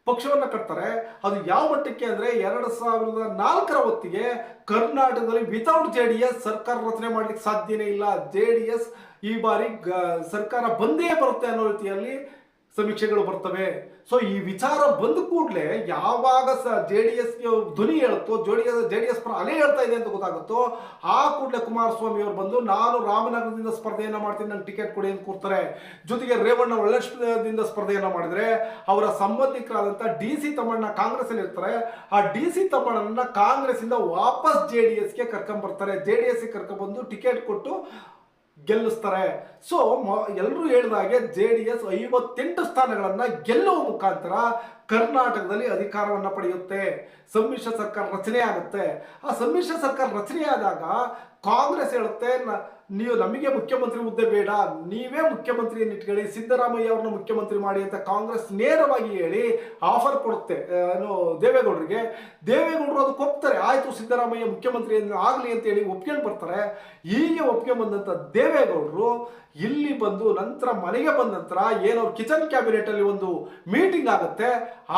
ಪಕ್ಷವನ್ನ ಕಟ್ತಾರೆ. ಅದು ಯಾವ ಮಟ್ಟಕ್ಕೆ ಅಂದ್ರೆ ಎರಡು ಸಾವಿರದ ನಾಲ್ಕರ ಹೊತ್ತಿಗೆ ಕರ್ನಾಟಕದಲ್ಲಿ ವಿತೌಟ್ ಜೆ ಡಿ ಎಸ್ ಸರ್ಕಾರ ರಚನೆ ಮಾಡ್ಲಿಕ್ಕೆ ಸಾಧ್ಯನೇ ಇಲ್ಲ. ಜೆ ಡಿ ಎಸ್ ಈ ಬಾರಿ ಸರ್ಕಾರ ಬಂದೇ ಬರುತ್ತೆ ಅನ್ನೋ ರೀತಿಯಲ್ಲಿ ಸಮೀಕ್ಷೆಗಳು ಬರ್ತವೆ. ಸೊ ಈ ವಿಚಾರ ಬಂದ ಕೂಡಲೇ ಯಾವಾಗ ಸ ಜೆ ಡಿ ಎಸ್ ಧ್ವನಿ ಹೇಳುತ್ತೋ ಜೋಡಿ ಜೆ ಡಿ ಎಸ್ ಪರ ಅಲೆ ಹೇಳ್ತಾ ಇದೆ ಅಂತ ಗೊತ್ತಾಗುತ್ತೋ, ಆ ಕೂಡಲೇ ಕುಮಾರಸ್ವಾಮಿ ಅವರು ಬಂದು, ನಾನು ರಾಮನಗರದಿಂದ ಸ್ಪರ್ಧೆಯನ್ನು ಮಾಡ್ತೀನಿ, ನಂಗೆ ಟಿಕೆಟ್ ಕೊಡಿ ಅಂತ ಕೂರ್ತಾರೆ. ಜೊತೆಗೆ ರೇವಣ್ಣ ಒಳ್ಳಷ್ಟದಿಂದ ಸ್ಪರ್ಧೆಯನ್ನು ಮಾಡಿದ್ರೆ, ಅವರ ಸಂಬಂಧಿಕರಾದಂಥ ಡಿ ಸಿ ತಮ್ಮಣ್ಣ ಕಾಂಗ್ರೆಸ್ ಅಲ್ಲಿ ಇರ್ತಾರೆ. ಆ ಡಿ ಸಿ ತಮ್ಮಣ್ಣನ ಕಾಂಗ್ರೆಸ್ ಇಂದ ವಾಪಸ್ ಜೆ ಡಿ ಎಸ್ಗೆ ಕರ್ಕೊಂಬರ್ತಾರೆ. ಜೆ ಡಿ ಎಸ್ಗೆ ಕರ್ಕೊಂಬಂದು ಟಿಕೆಟ್ ಕೊಟ್ಟು ಗೆಲ್ಲಿಸ್ತಾರೆ. ಸೊ ಎಲ್ಲರೂ ಹೇಳಿದಾಗೆ ಜೆ ಡಿ ಎಸ್ ಐವತ್ತೆಂಟು ಸ್ಥಾನಗಳನ್ನು ಗೆಲ್ಲುವ ಮುಖಾಂತರ ಕರ್ನಾಟಕದಲ್ಲಿ ಅಧಿಕಾರವನ್ನ ಪಡೆಯುತ್ತೆ. ಸಮ್ಮಿಶ್ರ ಸರ್ಕಾರ ರಚನೆ ಆಗುತ್ತೆ. ಆ ಸಮ್ಮಿಶ್ರ ಸರ್ಕಾರ ರಚನೆಯಾದಾಗ ಕಾಂಗ್ರೆಸ್ ಹೇಳುತ್ತೆ ನೀವು ನಮಗೆ ಮುಖ್ಯಮಂತ್ರಿ ಹುದ್ದೆ ಬೇಡ, ನೀವೇ ಮುಖ್ಯಮಂತ್ರಿಯನ್ನು ಇಟ್ಕೊಳ್ಳಿ, ಸಿದ್ದರಾಮಯ್ಯ ಅವ್ರನ್ನ ಮುಖ್ಯಮಂತ್ರಿ ಮಾಡಿ ಅಂತ ಕಾಂಗ್ರೆಸ್ ನೇರವಾಗಿ ಹೇಳಿ ಆಫರ್ ಕೊಡುತ್ತೆ ಏನು ದೇವೇಗೌಡರಿಗೆ. ದೇವೇಗೌಡರು ಅದಕ್ಕೆ ಒಪ್ತಾರೆ, ಆಯ್ತು ಸಿದ್ದರಾಮಯ್ಯ ಮುಖ್ಯಮಂತ್ರಿ ಆಗಲಿ ಅಂತ ಹೇಳಿ ಒಪ್ಕೊಂಡು ಬರ್ತಾರೆ. ಹೀಗೆ ಒಪ್ಕೊಂಡು ಬಂದಂತ ದೇವೇಗೌಡರು ಇಲ್ಲಿ ಬಂದು ನಂತರ ಮನೆಗೆ ಬಂದ ನಂತರ ಏನೋ ಕಿಚನ್ ಕ್ಯಾಬಿನೆಟ್ ಅಲ್ಲಿ ಒಂದು ಮೀಟಿಂಗ್ ಆಗುತ್ತೆ.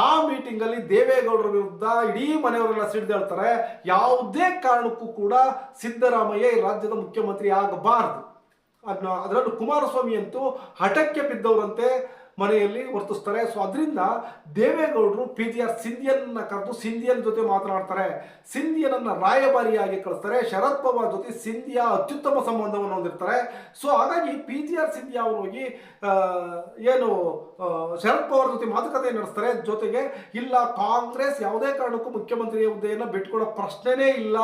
ಆ ಮೀಟಿಂಗ್ ಅಲ್ಲಿ ದೇವೇಗೌಡರ ವಿರುದ್ಧ ಇಡೀ ಮನೆಯವರೆಲ್ಲ ಸಿಡಿದೇಳ್ತಾರೆ. ಯಾವುದೇ ಕಾರಣಕ್ಕೂ ಕೂಡ ಸಿದ್ದರಾಮಯ್ಯ ರಾಜ್ಯದ ಮುಖ್ಯಮಂತ್ರಿ ಆಗಬಾರದು ಅದನ್ನ ಅದರಲ್ಲೂ ಕುಮಾರಸ್ವಾಮಿ ಅಂತೂ ಹಠಕ್ಕೆ ಬಿದ್ದವರಂತೆ. ಮನೆಯಲ್ಲಿ ವರ್ತಿಸ್ತಾರೆ. ಸೊ ಅದರಿಂದ ದೇವೇಗೌಡರು ಪಿ ಜಿ ಆರ್ ಸಿಂಧಿಯನ್ನ ಕರೆದು ಸಿಂಧಿಯನ್ ಜೊತೆ ಮಾತನಾಡ್ತಾರೆ. ಸಿಂಧಿಯನನ್ನ ರಾಯಭಾರಿಯಾಗಿ ಕಳಿಸ್ತಾರೆ. ಶರದ್ ಪವಾರ್ ಜೊತೆ ಸಿಂಧಿಯಾ ಅತ್ಯುತ್ತಮ ಸಂಬಂಧವನ್ನು ಹೊಂದಿರ್ತಾರೆ. ಸೊ ಹಾಗಾಗಿ ಪಿ ಜಿ ಆರ್ ಸಿಂಧಿಯಾ ಅವರು ಹೋಗಿ ಏನು ಶರದ್ ಪವಾರ್ ಜೊತೆ ಮಾತುಕತೆ ನಡೆಸ್ತಾರೆ. ಜೊತೆಗೆ ಇಲ್ಲ, ಕಾಂಗ್ರೆಸ್ ಯಾವುದೇ ಕಾರಣಕ್ಕೂ ಮುಖ್ಯಮಂತ್ರಿ ಹುದ್ದೆಯನ್ನು ಬಿಟ್ಕೊಡೋ ಪ್ರಶ್ನೆನೇ ಇಲ್ಲ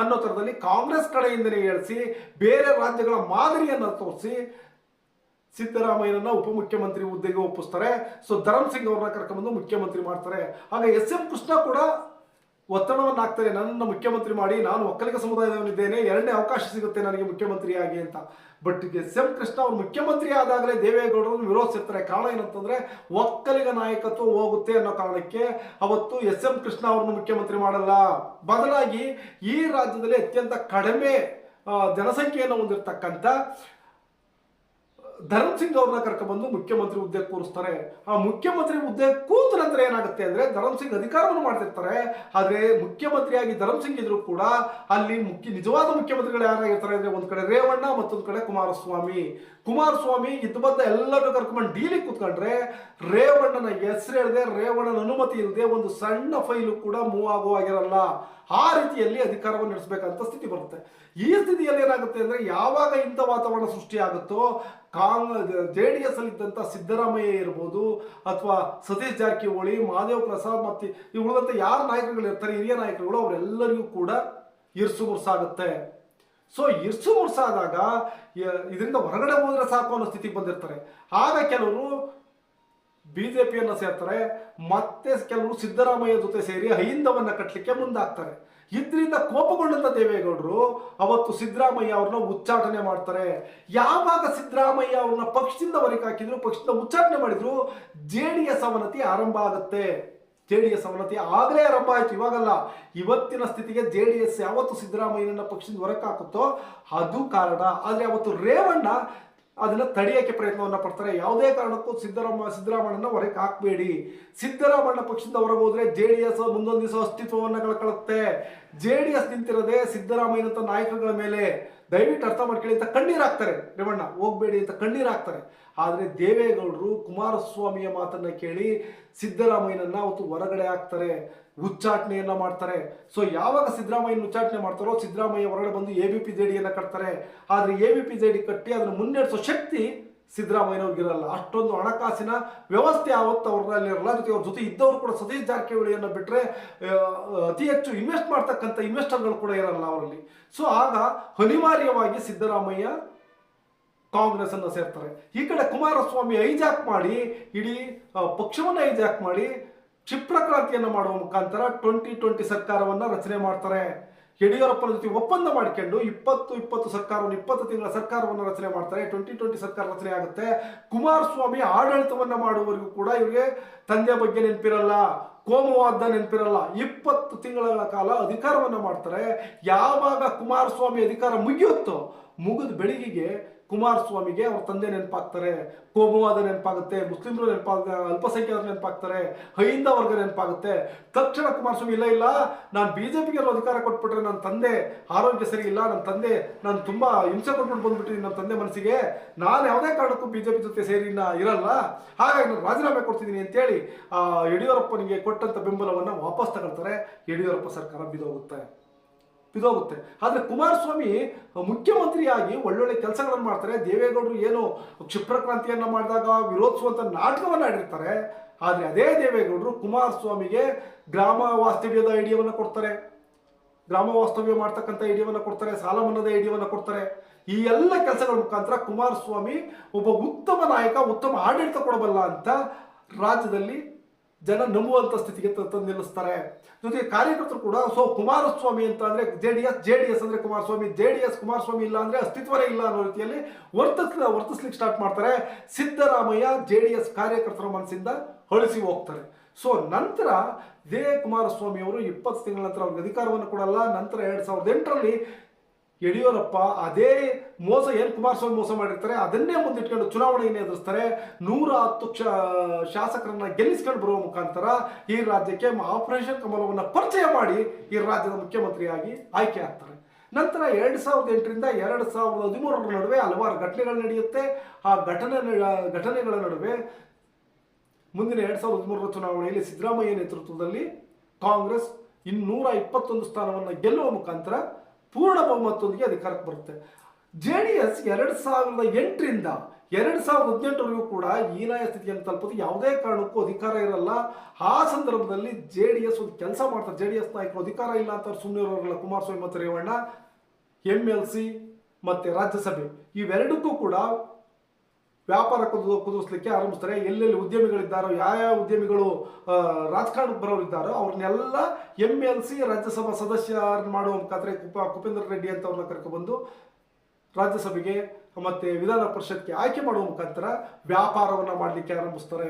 ಅನ್ನೋ ಥರದಲ್ಲಿ ಕಾಂಗ್ರೆಸ್ ಕಡೆಯಿಂದಲೇ ಹೇಳಿಸಿ, ಬೇರೆ ರಾಜ್ಯಗಳ ಮಾದರಿಯನ್ನು ತೋರಿಸಿ ಸಿದ್ದರಾಮಯ್ಯನನ್ನ ಉಪಮುಖ್ಯಮಂತ್ರಿ ಹುದ್ದೆಗೆ ಒಪ್ಪಿಸ್ತಾರೆ. ಸೊ ಧರಮ್ ಸಿಂಗ್ ಅವ್ರನ್ನ ಕರ್ಕೊಂಡ್ಬಂದು ಮುಖ್ಯಮಂತ್ರಿ ಮಾಡ್ತಾರೆ. ಹಾಗೆ ಎಸ್ ಎಂ ಕೃಷ್ಣ ಕೂಡ ಒತ್ತಡವನ್ನು ಹಾಕ್ತಾರೆ ನನ್ನನ್ನು ಮುಖ್ಯಮಂತ್ರಿ ಮಾಡಿ, ನಾನು ಒಕ್ಕಲಿಗ ಸಮುದಾಯದವನಿದ್ದೇನೆ, ಎರಡನೇ ಅವಕಾಶ ಸಿಗುತ್ತೆ ನನಗೆ ಮುಖ್ಯಮಂತ್ರಿಯಾಗಿ ಅಂತ. ಬಟ್ ಎಸ್ ಎಂ ಕೃಷ್ಣ ಅವರು ಮುಖ್ಯಮಂತ್ರಿ ಆದಾಗಲೇ ದೇವೇಗೌಡರನ್ನು ವಿರೋಧಿಸಿರ್ತಾರೆ ಕಾರಣ ಏನಂತಂದ್ರೆ, ಒಕ್ಕಲಿಗ ನಾಯಕತ್ವ ಹೋಗುತ್ತೆ ಅನ್ನೋ ಕಾರಣಕ್ಕೆ ಅವತ್ತು ಎಸ್ ಎಂ ಕೃಷ್ಣ ಅವ್ರನ್ನ ಮುಖ್ಯಮಂತ್ರಿ ಮಾಡಲ್ಲ. ಬದಲಾಗಿ ಈ ರಾಜ್ಯದಲ್ಲಿ ಅತ್ಯಂತ ಕಡಿಮೆ ಜನಸಂಖ್ಯೆಯನ್ನು ಹೊಂದಿರತಕ್ಕಂಥ ಧರ್ಮ್ ಸಿಂಗ್ ಅವ್ರನ್ನ ಕರ್ಕೊಂಡ್ಬಂದು ಮುಖ್ಯಮಂತ್ರಿ ಹುದ್ದೆ ಕೂರಿಸ್ತಾರೆ. ಆ ಮುಖ್ಯಮಂತ್ರಿ ಹುದ್ದೆ ಕೂತ ನಂತರ ಏನಾಗುತ್ತೆ ಅಂದ್ರೆ ಧರ್ಮ್ ಸಿಂಗ್ ಅಧಿಕಾರವನ್ನು ಮಾಡ್ತಿರ್ತಾರೆ. ಆದರೆ ಮುಖ್ಯಮಂತ್ರಿಯಾಗಿ ಧರ್ಮ್ ಸಿಂಗ್ ಇದ್ರು ಕೂಡ ಅಲ್ಲಿ ಮುಖ್ಯ, ನಿಜವಾದ ಮುಖ್ಯಮಂತ್ರಿಗಳು ಯಾರಾಗಿರ್ತಾರೆ ಅಂದ್ರೆ ಒಂದು ಕಡೆ ರೇವಣ್ಣ, ಮತ್ತೊಂದು ಕಡೆ ಕುಮಾರಸ್ವಾಮಿ. ಕುಮಾರಸ್ವಾಮಿ ಇದ್ದು ಬಂದ ಎಲ್ಲರನ್ನು ಕರ್ಕೊಂಡ್ಬಂದು ಡೀಲಿ ಕೂತ್ಕೊಂಡ್ರೆ ರೇವಣ್ಣನ ಹೆಸರು ಹೇಳದೆ, ರೇವಣ್ಣನ ಅನುಮತಿ ಇಲ್ಲದೆ ಒಂದು ಸಣ್ಣ ಫೈಲು ಕೂಡ ಮೂವ್ ಆಗುವಾಗಿರಲ್ಲ ಆ ರೀತಿಯಲ್ಲಿ ಅಧಿಕಾರವನ್ನು ನಡೆಸಬೇಕಂತ ಸ್ಥಿತಿ ಬರುತ್ತೆ. ಈ ಸ್ಥಿತಿಯಲ್ಲಿ ಏನಾಗುತ್ತೆ ಅಂದ್ರೆ ಯಾವಾಗ ಇಂಥ ವಾತಾವರಣ ಸೃಷ್ಟಿಯಾಗುತ್ತೋ ಕಾಂಗ್ ಜೆ ಡಿ ಎಸ್ ಅಲ್ಲಿ ಇದ್ದಂಥ ಸಿದ್ದರಾಮಯ್ಯ ಇರ್ಬೋದು ಅಥವಾ ಸತೀಶ್ ಜಾರಕಿಹೊಳಿ ಮಹಾದೇವ್ ಪ್ರಸಾದ್ ಮತ್ತೆ ಯಾರು ಯಾರ ನಾಯಕರುಗಳು ಇರ್ತಾರೆ, ಹಿರಿಯ ನಾಯಕರುಗಳು ಅವರೆಲ್ಲರಿಗೂ ಕೂಡ ಇರ್ಸು ಮುರ್ಸಾಗುತ್ತೆ ಸೊ ಇರ್ಸು ಮುರ್ಸಾದಾಗ ಇದರಿಂದ ಹೊರಗಡೆ ಹೋದ್ರೆ ಸಾಕು ಅನ್ನೋ ಸ್ಥಿತಿಗೆ ಬಂದಿರ್ತಾರೆ. ಆಗ ಕೆಲವರು ಬಿಜೆಪಿಯನ್ನ ಸೇರ್ತಾರೆ, ಮತ್ತೆ ಕೆಲವರು ಸಿದ್ದರಾಮಯ್ಯ ಜೊತೆ ಸೇರಿ ಹೈಂದವನ್ನ ಕಟ್ಟಲಿಕ್ಕೆ ಮುಂದಾಗ್ತಾರೆ. ಇದರಿಂದ ಕೋಪಗೊಂಡಂತ ದೇವೇಗೌಡರು, ಅವತ್ತು ಸಿದ್ದರಾಮಯ್ಯ ಅವ್ರನ್ನ ಉಚ್ಚಾಟನೆ ಮಾಡ್ತಾರೆ. ಯಾವಾಗ ಸಿದ್ದರಾಮಯ್ಯ ಅವ್ರನ್ನ ಪಕ್ಷದಿಂದ ಹೊರಗೆ ಹಾಕಿದ್ರು, ಪಕ್ಷದಿಂದ ಉಚ್ಚಾಟನೆ ಮಾಡಿದ್ರು, ಜೆ ಡಿ ಎಸ್ ಅವನತಿ ಆರಂಭ ಆಗುತ್ತೆ. ಜೆ ಡಿ ಎಸ್ ಅವನತಿ ಆಗಲೇ ಆರಂಭ ಆಯ್ತು, ಇವಾಗಲ್ಲ. ಇವತ್ತಿನ ಸ್ಥಿತಿಗೆ ಜೆ ಡಿ ಎಸ್ ಯಾವತ್ತು ಸಿದ್ದರಾಮಯ್ಯನನ್ನ ಪಕ್ಷದಿಂದ ಹೊರಗೆ ಹಾಕುತ್ತೋ, ಅದು ಕಾರಣ. ಆದ್ರೆ ಅವತ್ತು ರೇವಣ್ಣ ಅದನ್ನ ತಡೆಯಕ್ಕೆ ಪ್ರಯತ್ನವನ್ನ ಪಡ್ತಾರೆ. ಯಾವುದೇ ಕಾರಣಕ್ಕೂ ಸಿದ್ದರಾಮ ಸಿದ್ದರಾಮಯ್ಯನ ಹೊರಗೆ ಹಾಕಬೇಡಿ. ಸಿದ್ದರಾಮಯ್ಯ ಪಕ್ಷದಿಂದ ಹೊರಗೆ ಹೋದ್ರೆ ಜೆ ಡಿ ಎಸ್ ಮುಂದೊಂದು ದಿವಸ ಅಸ್ತಿತ್ವವನ್ನು ಕಳ್ಕೊಳ್ಳುತ್ತೆ ಜೆ ಡಿ ಎಸ್ ನಿಂತಿರದೆ ಸಿದ್ದರಾಮಯ್ಯನಂಥ ನಾಯಕರುಗಳ ಮೇಲೆ. ದಯವಿಟ್ಟು ಅರ್ಥ ಮಾಡ್ಕೊಳ್ಳಿ ಅಂತ ಕಣ್ಣೀರು ಹಾಕ್ತಾರೆ ರೇವಣ್ಣ. ಹೋಗ್ಬೇಡಿ ಅಂತ ಕಣ್ಣೀರು ಹಾಕ್ತಾರೆ. ಆದರೆ ದೇವೇಗೌಡರು ಕುಮಾರಸ್ವಾಮಿಯ ಮಾತನ್ನು ಕೇಳಿ ಸಿದ್ದರಾಮಯ್ಯನನ್ನು ಅವತ್ತು ಹೊರಗಡೆ ಹಾಕ್ತಾರೆ, ಉಚ್ಚಾಟನೆಯನ್ನು ಮಾಡ್ತಾರೆ. ಸೊ ಯಾವಾಗ ಸಿದ್ದರಾಮಯ್ಯನ ಉಚ್ಚಾಟನೆ ಮಾಡ್ತಾರೋ ಸಿದ್ದರಾಮಯ್ಯ ಹೊರಗಡೆ ಬಂದು ಎ ಬಿ ಪಿ ಜೆಡಿಯನ್ನ ಕಟ್ತಾರೆ. ಆದರೆ ಎ ಬಿ ಪಿ ಜೆಡಿ ಕಟ್ಟಿ ಅದನ್ನು ಮುನ್ನಡೆಸೋ ಶಕ್ತಿ ಸಿದ್ದರಾಮಯ್ಯನವ್ರಿಗಿರಲ್ಲ. ಅಷ್ಟೊಂದು ಹಣಕಾಸಿನ ವ್ಯವಸ್ಥೆ ಆವತ್ತು ಅವ್ರಲ್ಲಿ ಇರಲ್ಲ. ಜೊತೆ ಅವ್ರ ಜೊತೆ ಇದ್ದವರು ಕೂಡ ಸತೀಶ್ ಜಾರಕಿಹೊಳಿಯನ್ನು ಬಿಟ್ಟರೆ ಅತಿ ಹೆಚ್ಚು ಇನ್ವೆಸ್ಟ್ ಮಾಡ್ತಕ್ಕಂಥ ಇನ್ವೆಸ್ಟರ್ಗಳು ಕೂಡ ಇರಲ್ಲ ಅವರಲ್ಲಿ. ಸೊ ಆಗ ಅನಿವಾರ್ಯವಾಗಿ ಸಿದ್ದರಾಮಯ್ಯ ಕಾಂಗ್ರೆಸ್ ಅನ್ನು ಸೇರ್ತಾರೆ. ಈ ಕಡೆ ಕುಮಾರಸ್ವಾಮಿ ಐಜಾಕ್ ಮಾಡಿ, ಇಡೀ ಪಕ್ಷವನ್ನು ಪಕ್ಷವನ್ನ ಐಜಾಕ್ ಮಾಡಿ ಕ್ಷಿಪ್ರಕ್ರಾಂತಿಯನ್ನು ಮಾಡುವ ಮುಖಾಂತರ ಟ್ವೆಂಟಿ ಟ್ವೆಂಟಿ ಸರ್ಕಾರವನ್ನು ರಚನೆ ಮಾಡ್ತಾರೆ. ಯಡಿಯೂರಪ್ಪನ ಜೊತೆ ಒಪ್ಪಂದ ಮಾಡ್ಕೊಂಡು ಇಪ್ಪತ್ತು ಇಪ್ಪತ್ತು ಸರ್ಕಾರವನ್ನು, ಇಪ್ಪತ್ತು ತಿಂಗಳ ಸರ್ಕಾರವನ್ನು ರಚನೆ ಮಾಡ್ತಾರೆ. ಟ್ವೆಂಟಿ ಟ್ವೆಂಟಿ ಸರ್ಕಾರ ರಚನೆ ಆಗುತ್ತೆ. ಕುಮಾರಸ್ವಾಮಿ ಆಡಳಿತವನ್ನು ಮಾಡುವವರೆಗೂ ಕೂಡ ಇವರಿಗೆ ತಂದೆ ಬಗ್ಗೆ ನೆನಪಿರಲ್ಲ, ಕೋಮುವಾದ ನೆನಪಿರಲ್ಲ. ಇಪ್ಪತ್ತು ತಿಂಗಳ ಕಾಲ ಅಧಿಕಾರವನ್ನು ಮಾಡ್ತಾರೆ. ಯಾವಾಗ ಕುಮಾರಸ್ವಾಮಿ ಅಧಿಕಾರ ಮುಗಿಯುತ್ತೋ, ಮುಗಿದ ಬೆಳಗಿಗೆ ಕುಮಾರಸ್ವಾಮಿಗೆ ಅವ್ರ ತಂದೆ ನೆನಪಾಗ್ತಾರೆ, ಕೋಮುವಾದ ನೆನಪಾಗುತ್ತೆ, ಮುಸ್ಲಿಮರು ನೆನಪಾಗ, ಅಲ್ಪಸಂಖ್ಯಾತರು ನೆನಪಾಗ್ತಾರೆ ಹೈಂದ ವರ್ಗ ನೆನಪಾಗುತ್ತೆ. ತಕ್ಷಣ ಕುಮಾರಸ್ವಾಮಿ, ಇಲ್ಲ ಇಲ್ಲ, ನಾನು ಬಿಜೆಪಿಗೆ ಅಧಿಕಾರ ಕೊಟ್ಬಿಟ್ರೆ ನನ್ನ ತಂದೆ ಆರೋಗ್ಯ ಸರಿ ಇಲ್ಲ ನನ್ನ ತಂದೆ, ನಾನು ತುಂಬ ಹಿಂಸೆ ಕೊಟ್ಬಿಟ್ಟು ಬಂದ್ಬಿಟ್ಟಿದ್ದೀನಿ ನನ್ನ ತಂದೆ ಮನಸ್ಸಿಗೆ, ನಾನು ಯಾವುದೇ ಕಾರಣಕ್ಕೂ ಬಿಜೆಪಿ ಜೊತೆ ಸೇರಿ ಇರಲ್ಲ. ಹಾಗಾಗಿ ನಾನು ರಾಜೀನಾಮೆ ಕೊಡ್ತಿದ್ದೀನಿ ಅಂತೇಳಿ ಯಡಿಯೂರಪ್ಪನಿಗೆ ಕೊಟ್ಟಂಥ ಬೆಂಬಲವನ್ನು ವಾಪಸ್ ತಗೊಳ್ತಾರೆ. ಯಡಿಯೂರಪ್ಪ ಸರ್ಕಾರ ಬಿದೋಗುತ್ತೆ. ಬಿದೋಗುತ್ತೆ ಆದರೆ ಕುಮಾರಸ್ವಾಮಿ ಮುಖ್ಯಮಂತ್ರಿಯಾಗಿ ಒಳ್ಳೊಳ್ಳೆ ಕೆಲಸಗಳನ್ನು ಮಾಡ್ತಾರೆ. ದೇವೇಗೌಡರು ಏನು ಕ್ಷಿಪ್ರ ಕ್ರಾಂತಿಯನ್ನು ಮಾಡಿದಾಗ ವಿರೋಧಿಸುವಂಥ ನಾಟಕವನ್ನು ಆಡಿರ್ತಾರೆ. ಆದರೆ ಅದೇ ದೇವೇಗೌಡರು ಕುಮಾರಸ್ವಾಮಿಗೆ ಗ್ರಾಮ ವಾಸ್ತವ್ಯದ ಐಡಿಯಾವನ್ನು ಕೊಡ್ತಾರೆ. ಗ್ರಾಮ ವಾಸ್ತವ್ಯ ಮಾಡ್ತಕ್ಕಂಥ ಐಡಿಯಾವನ್ನು ಕೊಡ್ತಾರೆ, ಸಾಲ ಮನ್ನದ ಐಡಿಯಾವನ್ನು ಕೊಡ್ತಾರೆ. ಈ ಎಲ್ಲ ಕೆಲಸಗಳ ಮುಖಾಂತರ ಕುಮಾರಸ್ವಾಮಿ ಒಬ್ಬ ಉತ್ತಮ ನಾಯಕ, ಉತ್ತಮ ಆಡಳಿತ ಕೊಡಬಲ್ಲ ಅಂತ ರಾಜ್ಯದಲ್ಲಿ ಜನ ನಂಬುವಂಥ ಸ್ಥಿತಿಗೆ ತಂದು ನಿಲ್ಲಿಸ್ತಾರೆ. ಜೊತೆಗೆ ಕಾರ್ಯಕರ್ತರು ಕೂಡ ಸೊ ಕುಮಾರಸ್ವಾಮಿ ಅಂತ ಅಂದರೆ J D S J D S ಅಂದರೆ Kumaraswamy J D S Kumaraswamy ಇಲ್ಲ ಅಂದರೆ ಅಸ್ತಿತ್ವವೇ ಇಲ್ಲ ಅನ್ನೋ ರೀತಿಯಲ್ಲಿ ವರ್ತಿಸ್ ವರ್ತಿಸ್ಲಿಕ್ಕೆ ಸ್ಟಾರ್ಟ್ ಮಾಡ್ತಾರೆ. ಸಿದ್ದರಾಮಯ್ಯ ಜೆ ಡಿ ಎಸ್ ಕಾರ್ಯಕರ್ತರ ಮನಸ್ಸಿಂದ ಹೊಳಿಸಿ ಹೋಗ್ತಾರೆ. ಸೊ ನಂತರ ಇದೇ ಕುಮಾರಸ್ವಾಮಿ ಅವರು ಇಪ್ಪತ್ತು ತಿಂಗಳ ನಂತರ ಅವ್ರಿಗೆ ಅಧಿಕಾರವನ್ನು ಕೊಡಲ್ಲ. ನಂತರ ಎರಡು ಸಾವಿರದ ಎಂಟರಲ್ಲಿ ಯಡಿಯೂರಪ್ಪ ಅದೇ ಮೋಸ ಏನು ಕುಮಾರಸ್ವಾಮಿ ಮೋಸ ಮಾಡಿರ್ತಾರೆ, ಅದನ್ನೇ ಮುಂದಿಟ್ಕೊಂಡು ಚುನಾವಣೆಯನ್ನು ಎದುರಿಸ್ತಾರೆ. ನೂರ ಹತ್ತು ಕ್ಷ, ಶಾಸಕರನ್ನ ಗೆಲ್ಲಿಸ್ಕೊಂಡು ಬರುವ ಮುಖಾಂತರ ಈ ರಾಜ್ಯಕ್ಕೆ ಆಪರೇಷನ್ ಕಮಲವನ್ನು ಪರಿಚಯ ಮಾಡಿ ಈ ರಾಜ್ಯದ ಮುಖ್ಯಮಂತ್ರಿಯಾಗಿ ಆಯ್ಕೆ ಆಗ್ತಾರೆ. ನಂತರ ಎರಡು ಸಾವಿರದ ಎಂಟರಿಂದ ಎರಡು ಸಾವಿರದ ಹದಿಮೂರರ ನಡುವೆ ಹಲವಾರು ಘಟನೆಗಳು ನಡೆಯುತ್ತೆ. ಆ ಘಟನೆ, ಘಟನೆಗಳ ನಡುವೆ ಮುಂದಿನ ಎರಡು ಸಾವಿರದ ಹದಿಮೂರರ ಚುನಾವಣೆಯಲ್ಲಿ ಸಿದ್ದರಾಮಯ್ಯ ನೇತೃತ್ವದಲ್ಲಿ ಕಾಂಗ್ರೆಸ್ ಇನ್ನೂರ ಇಪ್ಪತ್ತೊಂದು ಸ್ಥಾನವನ್ನು ಗೆಲ್ಲುವ ಮುಖಾಂತರ ಪೂರ್ಣ ಬಹುಮತದೊಂದಿಗೆ ಅಧಿಕಾರಕ್ಕೆ ಬರುತ್ತೆ. ಜೆ ಡಿ ಎಸ್ ಎರಡು ಸಾವಿರದ ಎಂಟರಿಂದ ಎರಡು ಸಾವಿರದ ಹದಿನೆಂಟರವರೆಗೂ ಕೂಡ ಹೀನಾಯ ಸ್ಥಿತಿಯನ್ನು ತಲುಪೋದು ಯಾವುದೇ ಕಾರಣಕ್ಕೂ ಅಧಿಕಾರ ಇರಲ್ಲ. ಆ ಸಂದರ್ಭದಲ್ಲಿ ಜೆ ಡಿ ಎಸ್ ಒಂದು ಕೆಲಸ ಮಾಡ್ತಾರೆ. ಜೆ ಡಿ ಎಸ್ ನಾಯಕರು ಅಧಿಕಾರ ಇಲ್ಲ ಅಂತ ಸುಮ್ಮನೆ ಇರೋರಲ್ಲ. ಕುಮಾರಸ್ವಾಮಿ ಮತ್ತು ರೇವಣ್ಣ, ಎಂ ಎಲ್ ಸಿ ಮತ್ತು ರಾಜ್ಯಸಭೆ. ಇವೆರಡಕ್ಕೂ ಕೂಡ ವ್ಯಾಪಾರ ಕುದು, ಕುದುರಿಸ್ಲಿಕ್ಕೆ ಆರಂಭಿಸ್ತಾರೆ. ಎಲ್ಲೆಲ್ಲಿ ಉದ್ಯಮಿಗಳಿದ್ದಾರೋ ಯಾವ ಯಾವ ಉದ್ಯಮಿಗಳು ರಾಜಕಾರಣಕ್ಕೆ ಬರೋರಿದ್ದಾರೋ, ಅವ್ರನ್ನೆಲ್ಲ ಎಂ ಎಲ್ ಸಿ, ರಾಜ್ಯಸಭಾ ಸದಸ್ಯರನ್ನ ಮಾಡುವ ಮುಖಾಂತರ ಕುಪ, ಕುಪೇಂದ್ರ ರೆಡ್ಡಿ ಅಂತ ಅವ್ರನ್ನ ರಾಜ್ಯಸಭೆಗೆ ಮತ್ತೆ ವಿಧಾನ ಪರಿಷತ್ಗೆ ಆಯ್ಕೆ ಮಾಡುವ ಮುಖಾಂತರ ವ್ಯಾಪಾರವನ್ನ ಮಾಡಲಿಕ್ಕೆ ಆರಂಭಿಸ್ತಾರೆ.